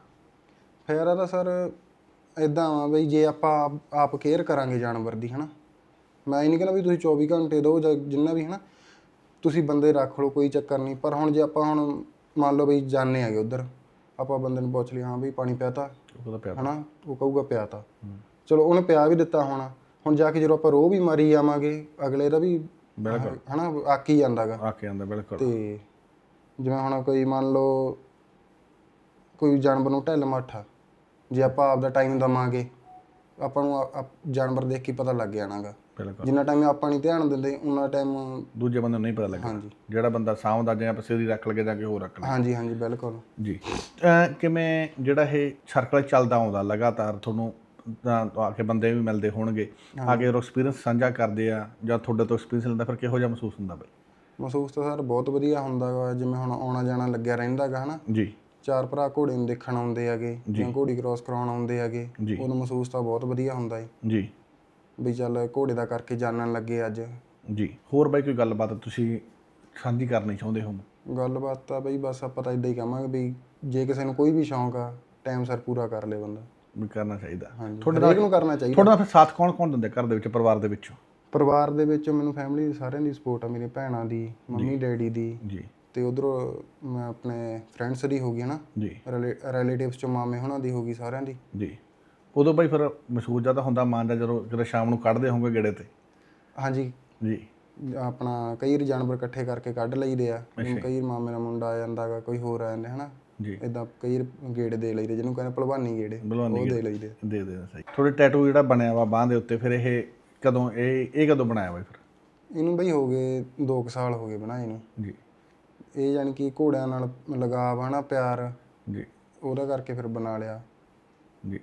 ਫਿਰ ਤਾਂ ਸਰ ਇਦਾਂ ਆ ਬਈ ਜੇ ਆਪਾਂ ਆਪ- ਆਪ ਕੇਅਰ ਕਰਾਂਗੇ ਜਾਨਵਰ ਦੀ, ਹਨਾ? ਮੈਂ ਇਹ ਨਹੀਂ ਕਹਿੰਦਾ ਵੀ ਤੁਸੀਂ 24 ਘੰਟੇ ਦਿਓ ਜਾਂ ਜਿੰਨਾ ਵੀ, ਹਨਾ? ਤੁਸੀਂ ਬੰਦੇ ਰੱਖ ਲਓ, ਕੋਈ ਚੱਕਰ ਨਹੀਂ, ਪਰ ਹੁਣ ਜੇ ਆਪਾਂ ਹੁਣ ਮੰਨ ਲਓ ਬਈ ਜਾਣੇ ਆਗੇ ਉਧਰ ਆਪਾਂ ਬੰਦੇ ਨੂੰ ਪੁੱਛ ਲਿਆ ਹਾਂ ਵੀ ਪਾਣੀ ਪਿਆਤਾ? ਉਹਦਾ ਪਿਆ ਹਨਾ? ਉਹ ਕਹੂਗਾ ਪਿਆਤਾ। ਚਲੋ ਉਹਨੇ ਪਿਆ ਵੀ ਦਿੱਤਾ ਹੋਣਾ। ਹੁਣ ਜਾ ਕੇ ਜਦੋਂ ਆਪਾਂ ਰੋਹ ਵੀ ਮਾਰੀ ਜਾਵਾਂਗੇ ਅਗਲੇ ਦਾ ਵੀ ਬਿਲਕੁਲ। ਹਨਾ ਆਕੀ ਜਾਂਦਾਗਾ। ਆ ਕੇ ਆਂਦਾ ਬਿਲਕੁਲ। ਤੇ ਜਿਵੇਂ ਹੁਣ ਕੋਈ ਮੰਨ ਲਓ ਕੋਈ ਜਾਨਵਰ ਨੂੰ ਢਿੱਲ ਮੱਠਾ ਜੇ ਆਪਾਂ ਆਪਦਾ ਟਾਈਮ ਦਵਾਂਗੇ ਆਪਾਂ ਨੂੰ ਜਾਨਵਰ ਦੇਖ ਕੇ ਪਤਾ ਲੱਗ ਜਾਣਾਗਾ। ਬਿਲਕੁਲ। ਜਿੰਨਾ ਟਾਈਮ ਆਪਾਂ ਨਹੀਂ ਧਿਆਨ ਦਿੰਦੇ ਉਨਾ ਟਾਈਮ ਦੂਜੇ ਬੰਦੇ ਨੂੰ ਨਹੀਂ ਪਤਾ ਲੱਗਦਾ। ਹਾਂਜੀ। ਜਿਹੜਾ ਬੰਦਾ ਸਾਂਭਦਾ ਜਾਂ ਪਸੇਰੀ ਰੱਖ ਲਗੇ ਜਾਂ ਕੋਈ ਹੋਰ ਰੱਖ ਲੇ ਹਾਂਜੀ ਹਾਂਜੀ ਬਿਲਕੁਲ। ਜੀ। ਅਹ ਕਿਵੇਂ ਜਿਹੜਾ ਇਹ ਸਰਕਲ ਚੱਲਦਾ ਆਉਂਦਾ ਲਗਾਤਾਰ ਤੁਹਾਨੂੰ ਤਾਂ ਆ ਕੇ ਬੰਦੇ ਵੀ ਮਿਲਦੇ ਹੋਣਗੇ। ਆ ਕੇ ਐਕਸਪੀਰੀਅੰਸ ਸਾਂਝਾ ਕਰਦੇ ਆ ਜਾਂ ਤੁਹਾਡੇ ਤੋਂ ਐਕਸਪੀਰੀਅੰਸ ਲੈਂਦਾ ਫਿਰ ਕਿਹੋ ਜਿਹਾ ਮਹਿਸੂਸ ਹੁੰਦਾ ਬਈ? ਮਹਿਸੂਸ ਤਾਂ ਸਰ ਬਹੁਤ ਵਧੀਆ ਹੁੰਦਾ ਗਾ ਜਿਵੇਂ ਹੁਣ ਆਉਣਾ ਜਾਣਾ ਲੱਗਿਆ ਰਹਿੰਦਾਗਾ ਹਨਾ? ਜੀ। ਚਾਰ ਭਰਾ ਘੋੜੇ ਨੂੰ ਦੇਖਣ ਆਉਂਦੇ ਹੈਗੇ ਜਾਂ। ਘੋੜੀ ਕ੍ਰਾਸ ਕਰਾਉਣ ਆਉਂਦੇ ਹੈਗੇ ਜੀ। ਉਹਨੂੰ ਮਹਿਸੂਸ ਤਾਂ ਬਹੁਤ ਵਧੀਆ ਹੁੰਦਾ ਏ। ਜੀ। ਵੀ ਚੱਲ ਘੋੜੇ ਦਾ ਕਰਕੇ ਜਾਣਨ ਲੱਗੇ ਅੱਜ। ਜੀ ਹੋਰ ਬਾਈ ਕੋਈ ਗੱਲਬਾਤ ਤੁਸੀਂ ਸਾਂਝੀ ਕਰਨੀ ਚਾਹੁੰਦੇ ਹੋ? ਗੱਲਬਾਤ ਤਾਂ ਬਈ ਬਸ ਆਪਾਂ ਤਾਂ ਇਦਾਂ ਹੀ ਕਹਾਂਗੇ ਵੀ ਜੇ ਕਿਸੇ ਨੂੰ ਕੋਈ ਵੀ ਸ਼ੌਂਕ ਆ ਟਾਈਮ ਸਿਰ ਪੂਰਾ ਕਰ ਲੇ ਬੰਦਾ। ਵੀ ਕਰਨਾ ਚਾਹੀਦਾ। ਤੁਹਾਡੇ ਹਰੇਕ ਨੂੰ ਕਰਨਾ ਚਾਹੀਦਾ। ਤੁਹਾਡਾ ਫਿਰ ਸਾਥ ਕੌਣ ਕੌਣ ਦਿੰਦੇ ਘਰ ਦੇ ਵਿੱਚ ਪਰਿਵਾਰ ਦੇ ਵਿੱਚੋਂ? ਪਰਿਵਾਰ ਦੇ ਵਿੱਚ ਮੈਨੂੰ ਫੈਮਿਲੀ ਦੀ ਸਾਰਿਆਂ ਦੀ ਸਪੋਰਟ ਆ ਮੇਰੀ ਭੈਣਾਂ ਦੀ ਮੰਮੀ ਡੈਡੀ ਦੀ। ਜੀ। ਤੇ ਉਧਰੋਂ ਮੈਂ ਆਪਣੇ ਫਰੈਂਡਸ ਦੀ ਹੋ ਗਈ ਨਾ ਜੀ। ਰਿਲੇਟਿਵਸ ਚੋਂ ਮਾਮੇ ਹੁਣਾਂ ਦੀ ਹੋ ਗਈ ਸਾਰਿਆਂ ਦੀ। ਜੀ। ਉਦੋਂ ਬਾਈ ਫਿਰ ਮਹਿਸੂਸ ਜ਼ਿਆਦਾ ਹੁੰਦਾ ਦਾ ਜਦੋਂ ਜਦੋਂ ਸ਼ਾਮ ਨੂੰ ਕੱਢਦੇ ਹੋਵੋਗੇ ਗੇੜੇ ਤੇ? ਹਾਂਜੀ। ਜੀ। ਆਪਣਾ ਕਈ ਵਾਰੀ ਜਾਨਵਰ ਇਕੱਠੇ ਕਰਕੇ ਕੱਢ ਲਈਦੇ ਆ। ਜਿਵੇਂ ਕਈ ਵਾਰੀ ਮਾਮੇ ਦਾ ਮੁੰਡਾ ਆ ਜਾਂਦਾਗਾ ਕੋਈ ਹੋਰ ਆ ਜਾਂਦੇ ਹਨਾ? ਜੀ। ਇਦਾਂ ਕਈ ਵਾਰੀ ਗੇੜੇ ਦੇ ਲਈਦੇ ਜਿਹਨੂੰ ਕਹਿੰਦੇ ਭਲਵਾਨੀ ਗੇੜੇ ਉਹ ਦੇ ਲਈਦੇ ਦੇ ਦੇ ਸਹੀ। ਤੁਹਾਡੇ ਟੈਟੂ ਜਿਹੜਾ ਬਣਿਆ ਵਾ ਬਾਹ ਦੇ ਉੱਤੇ ਫਿਰ ਇਹ ਕਦੋਂ ਇਹ ਇਹ ਕਦੋਂ ਬਣਾਇਆ ਬਾਈ ਫਿਰ? ਇਹਨੂੰ ਬਈ ਹੋ ਗਏ 2 ਸਾਲ ਹੋ ਗਏ ਬਣਾਏ ਨੂੰ। ਜੀ। ਇਹ ਯਾਨੀ ਕਿ ਘੋੜਿਆਂ ਨਾਲ ਲਗਾਵ ਹਨਾ ਪਿਆਰ। ਜੀ। ਉਹਦਾ ਕਰਕੇ ਫਿਰ ਬਣਾ ਲਿਆ। ਜੀ।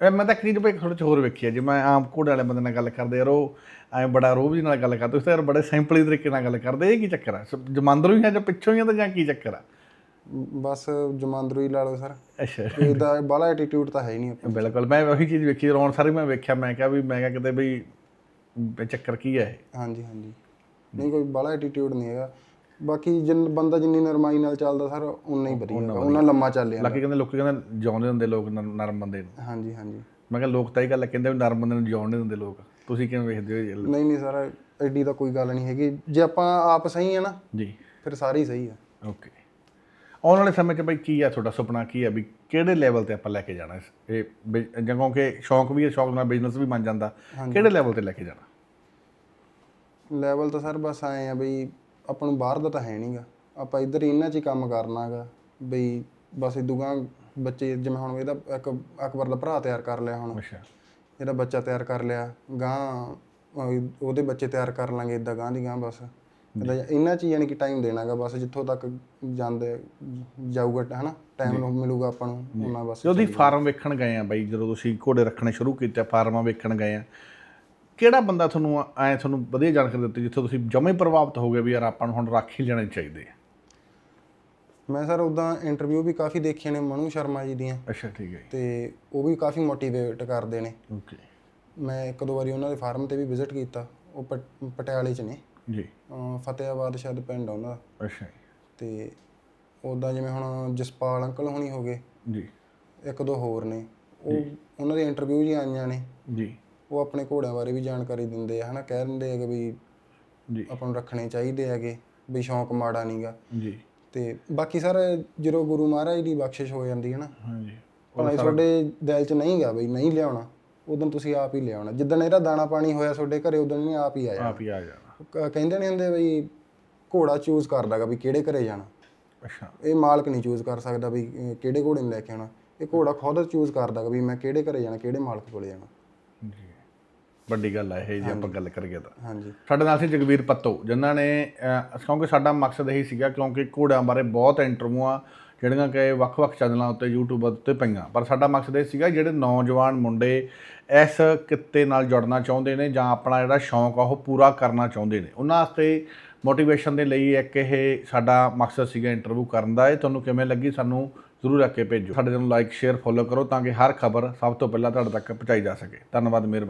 ਇਹ ਮੈਂ ਤਾਂ ਕਰੀਬ ਭਾਈ ਥੋੜਾ ਹੋਰ ਵੇਖਿਆ ਜੇ ਮੈਂ ਆਮ ਘੋੜੇ ਵਾਲੇ ਬੰਦੇ ਨਾਲ ਗੱਲ ਕਰਦੇ ਯਾਰ ਉਹ ਐ ਬੜਾ ਰੋਬ ਜੀ ਨਾਲ ਗੱਲ ਕਰਦੇ ਉਸ ਤਾਂ ਯਾਰ ਬੜੇ ਸਿੰਪਲੀ ਤਰੀਕੇ ਨਾਲ ਗੱਲ ਕਰਦੇ ਇਹ ਕੀ ਚੱਕਰ ਆ? ਜਮਾਂਦਰੂ ਹੀ ਆ ਜਾਂ ਪਿੱਛੋਂ ਹੀ ਆ ਤਾਂ ਜਾਂ ਕੀ ਚੱਕਰ ਆ? ਬਸ ਜਮਾਂਦਰੂ ਹੀ ਲਾ ਲਓ ਸਰ। ਅੱਛਾ। ਇਹਦਾ ਬਾਲਾ ਐਟੀਟਿਊਡ ਤਾਂ ਹੈ ਹੀ ਨਹੀਂ ਬਿਲਕੁਲ ਮੈਂ ਉਹੀ ਚੀਜ਼ ਵੇਖੀ ਰੌਣ ਸਾਰੀ ਮੈਂ ਵੇਖਿਆ ਮੈਂ ਕਿਹਾ ਵੀ ਮੈਂ ਕਿਹਾ ਕਿਤੇ ਵੀ ਇਹ ਚੱਕਰ ਕੀ ਹੈ ਇਹ? ਹਾਂਜੀ ਹਾਂਜੀ। ਨਹੀਂ ਕੋਈ ਬਾਲਾ ਐਟੀਟਿਊਡ ਨਹੀਂ ਹੈਗਾ। ਬਾਕੀ ਜਿੰਨ ਬੰਦਾ ਜਿੰਨੀ ਨਰਮਾਈ ਨਾਲ ਚੱਲਦਾ ਸਰ ਉਨਾ ਹੀ ਵਧੀਆ। ਉਹਨਾਂ ਲੰਮਾ ਚੱਲ ਜਾਂਦਾ। ਲਾਕੀ ਕਹਿੰਦੇ ਲੋਕੀ ਕਹਿੰਦੇ ਜਿਉਂਦੇ ਹੁੰਦੇ ਲੋਕ ਨਰ- ਨਰਮ ਬੰਦੇ ਨੂੰ। ਹਾਂਜੀ ਹਾਂਜੀ। ਮੈਂ ਕਿਹਾ ਲੋਕ ਤਾਂ ਇਹ ਗੱਲ ਕਹਿੰਦੇ ਵੀ ਨਰਮ ਬੰਦੇ ਨੂੰ ਜਿਉਣ ਨਹੀਂ ਦਿੰਦੇ ਲੋਕ। ਤੁਸੀਂ ਕਿਵੇਂ ਵੇਖਦੇ ਹੋ ਇਹ? ਨਹੀਂ ਨਹੀਂ ਸਰ ਐਡੀ ਤਾਂ ਕੋਈ ਗੱਲ ਨਹੀਂ ਹੈਗੀ। ਜੇ ਆਪਾਂ ਆਪ ਸਹੀ ਆ ਨਾ ਜੀ। ਫਿਰ ਸਾਰੇ ਹੀ ਸਹੀ ਆ। ਓਕੇ। ਆਉਣ ਵਾਲੇ ਸਮੇਂ 'ਚ ਬਈ ਕੀ ਆ ਤੁਹਾਡਾ ਸੁਪਨਾ ਕੀ ਆ ਵੀ ਕਿਹੜੇ ਲੈਵਲ ਤੇ ਆਪਾਂ ਲੈ ਕੇ ਜਾਣਾ ਇਸ ਇਹ ਬਿ- ਜਾਂ ਕਿਉਂਕਿ ਸ਼ੌਂਕ ਵੀ ਹੈ ਸ਼ੌਂਕ ਨਾਲ ਬਿਜ਼ਨਸ ਵੀ ਬਣ ਜਾਂਦਾ। ਕਿਹੜੇ ਲੈਵਲ ਤੇ ਲੈ ਕੇ ਜਾਣਾ? ਲੈਵਲ ਤਾਂ ਸਰ ਬਸ ਆਏ ਆ ਬਈ ਆਪਾਂ ਨੂੰ ਬਾਹਰ ਦਾ ਤਾਂ ਹੈ ਨਹੀਂਗਾ ਆਪਾਂ ਇੱਧਰ ਹੀ ਇਹਨਾਂ 'ਚ ਹੀ ਕੰਮ ਕਰਨਾਗਾ ਬਈ ਬਸ ਇਦੂਗਾ ਬੱਚੇ ਜਿਵੇਂ ਹੁਣ ਇਹਦਾ ਇੱਕ ਅਕਬਰ ਦਾ ਭਰਾ ਤਿਆਰ ਕਰ ਲਿਆ ਹੁਣ। ਅੱਛਾ। ਇਹਦਾ ਬੱਚਾ ਤਿਆਰ ਕਰ ਲਿਆ। ਗਾਂ ਉਹਦੇ ਬੱਚੇ ਤਿਆਰ ਕਰ ਲਾਂਗੇ ਇਦਾਂ ਗਾਂ ਦੀ ਗਾਂ ਬਸ। ਇਹਨਾਂ 'ਚ ਯਾਨੀ ਕਿ ਟਾਈਮ ਦੇਣਾਗਾ ਬਸ ਜਿੱਥੋਂ ਤੱਕ ਜਾਂਦੇ ਜਾਊਗਾ ਹਨਾ ਟਾਈਮ ਮਿਲੂਗਾ ਆਪਾਂ ਨੂੰ ਉਹਨਾਂ ਬਸ ਜਦੋਂ ਤੁਸੀਂ ਫਾਰਮ ਵੇਖਣ ਗਏ ਆ ਬਾਈ ਜਦੋਂ ਤੁਸੀਂ ਘੋੜੇ ਰੱਖਣੇ ਸ਼ੁਰੂ ਕੀਤੇ ਫਾਰਮਾਂ ਵੇਖਣ ਗਏ ਆ। ਕਿਹੜਾ ਬੰਦਾ ਤੁਹਾਨੂੰ ਐ ਤੁਹਾਨੂੰ ਵਧੀਆ ਜਾਣਕਾਰੀ ਦਿੱਤੀ ਜਿੱਥੋਂ ਤੁਸੀਂ ਜਮੇ ਪ੍ਰਭਾਵਿਤ ਹੋ ਗਏ ਵੀ ਯਾਰ ਆਪਾਂ ਨੂੰ ਹੁਣ ਰੱਖ ਹੀ ਲੈਣੇ ਚਾਹੀਦੇ ਆ? ਮੈਂ ਸਰ ਉਦਾਂ ਇੰਟਰਵਿਊ ਵੀ ਕਾਫੀ ਦੇਖੇ ਨੇ ਮਨੂ ਸ਼ਰਮਾ ਜੀ ਦੀਆਂ। ਅੱਛਾ ਠੀਕ ਹੈ ਤੇ ਉਹ ਵੀ ਕਾਫੀ ਮੋਟੀਵੇਟ ਕਰਦੇ ਨੇ। ਓਕੇ ਮੈਂ ਇੱਕ ਦੋ ਵਾਰੀ ਉਹਨਾਂ ਦੇ ਫਾਰਮ ਤੇ ਵੀ ਵਿਜ਼ਿਟ ਕੀਤਾ। ਉਹ ਪਟ- ਪਟਿਆਲੇ 'ਚ ਨੇ। ਜੀ। ਫਤਿਆਬਾਦ ਸ਼ਾਇਦ ਪਿੰਡ ਆ ਉਹਨਾਂ ਦਾ। ਅੱਛਾ ਤੇ ਉਦਾਂ ਜਿਵੇਂ ਹੁਣ ਜਸਪਾਲ ਅੰਕਲ ਹੁਣੀ ਹੋ ਗਏ। ਜੀ। ਇੱਕ ਦੋ ਹੋਰ ਨੇ। ਉਹ ਉਹਨਾਂ ਦੇ ਇੰਟਰਵਿਊ ਜੀ ਆਈਆਂ ਨੇ। ਜੀ। ਉਹ ਆਪਣੇ ਘੋੜਿਆਂ ਬਾਰੇ ਵੀ ਜਾਣਕਾਰੀ ਦਿੰਦੇ ਆ ਹਨਾ? ਕਹਿ ਦਿੰਦੇ ਹੈਗੇ ਵੀ ਜੀ। ਆਪਾਂ ਨੂੰ ਰੱਖਣੇ ਚਾਹੀਦੇ ਹੈਗੇ ਵੀ ਸ਼ੌਂਕ ਮਾੜਾ ਨਹੀਂਗਾ ਜੀ। ਤੇ ਬਾਕੀ ਸਰ ਜਦੋਂ ਗੁਰੂ ਮਹਾਰਾਜ ਦੀ ਬਖਸ਼ਿਸ਼ ਹੋ ਜਾਂਦੀ ਹੈ ਨਾ ਹਾਂਜੀ। ਭਾਵੇਂ ਤੁਹਾਡੇ ਦਿਲ 'ਚ ਨਹੀਂਗਾ ਬਈ ਨਹੀਂ ਲਿਆਉਣਾ ਉਦੋਂ ਤੁਸੀਂ ਆਪ ਹੀ ਲਿਆਉਣਾ। ਜਿੱਦਣ ਇਹਦਾ ਦਾਣਾ ਪਾਣੀ ਹੋਇਆ ਤੁਹਾਡੇ ਘਰੇ ਉਦੋਂ ਇਹਨੇ ਆਪ ਹੀ ਆਇਆ। ਆਪ ਹੀ ਆ ਜਾਣਾ। ਕਹਿੰਦੇ ਨੇ ਹੁੰਦੇ ਬਈ ਘੋੜਾ ਚੂਜ਼ ਕਰਦਾਗਾ ਵੀ ਕਿਹੜੇ ਘਰੇ ਜਾਣਾ। ਅੱਛਾ। ਇਹ ਮਾਲਕ ਨਹੀਂ ਚੂਜ਼ ਕਰ ਸਕਦਾ ਵੀ ਕਿਹੜੇ ਘੋੜੇ ਨੂੰ ਲੈ ਕੇ ਆਉਣਾ। ਇਹ ਘੋੜਾ ਖੁਦ ਚੂਜ਼ ਕਰਦਾਗਾ ਵੀ ਮੈਂ ਕਿਹੜੇ ਘਰੇ ਜਾਣਾ ਕਿਹੜੇ ਮਾਲਕ ਕੋਲੇ ਜਾਣਾ। ਜੀ। ਵੱਡੀ ਗੱਲ ਹੈ ਇਹ ਜੇ ਆਪਾਂ ਗੱਲ ਕਰੀਏ ਤਾਂ। ਹਾਂਜੀ। ਸਾਡੇ ਨਾਲ ਸੀ ਜਗਵੀਰ ਪੱਤੋ ਜਿਨ੍ਹਾਂ ਨੇ ਕਿਉਂਕਿ ਸਾਡਾ ਮਕਸਦ ਇਹੀ ਸੀਗਾ ਕਿਉਂਕਿ ਘੋੜਿਆਂ ਬਾਰੇ ਬਹੁਤ ਇੰਟਰਵਿਊਆਂ ਜਿਹੜੀਆਂ ਕਿ ਵੱਖ-ਵੱਖ ਚੈਨਲਾਂ ਉੱਤੇ YouTube ਉੱਤੇ ਪਈਆਂ। ਪਰ ਸਾਡਾ ਮਕਸਦ ਇਹ ਸੀਗਾ ਜਿਹੜੇ ਨੌਜਵਾਨ ਮੁੰਡੇ ਇਸ ਕਿੱਤੇ ਨਾਲ ਜੁੜਨਾ ਚਾਹੁੰਦੇ ਨੇ ਜਾਂ ਆਪਣਾ ਜਿਹੜਾ ਸ਼ੌਂਕ ਆ ਉਹ ਪੂਰਾ ਕਰਨਾ ਚਾਹੁੰਦੇ ਨੇ। ਉਹਨਾਂ ਵਾਸਤੇ ਮੋਟੀਵੇਸ਼ਨ ਦੇ ਲਈ ਇੱਕ ਇਹ ਸਾਡਾ ਮਕਸਦ ਸੀਗਾ ਇੰਟਰਵਿਊ ਕਰਨ ਦਾ। ਇਹ ਤੁਹਾਨੂੰ ਕਿਵੇਂ ਲੱਗੀ ਸਾਨੂੰ ਜ਼ਰੂਰ ਰੱਖ ਕੇ ਭੇਜੋ। ਸਾਡੇ ਚੈਨਲ ਲਾਈਕ ਸ਼ੇਅਰ ਫੋਲੋ ਕਰੋ ਤਾਂ ਕਿ ਹਰ ਖਬਰ ਸਭ ਤੋਂ ਪਹਿਲਾਂ ਤੁਹਾਡੇ ਤੱਕ ਪਹੁੰਚਾਈ ਜਾ ਸਕੇ। ਧੰਨਵਾਦ ਮਿਹਰਬਾਨੀ।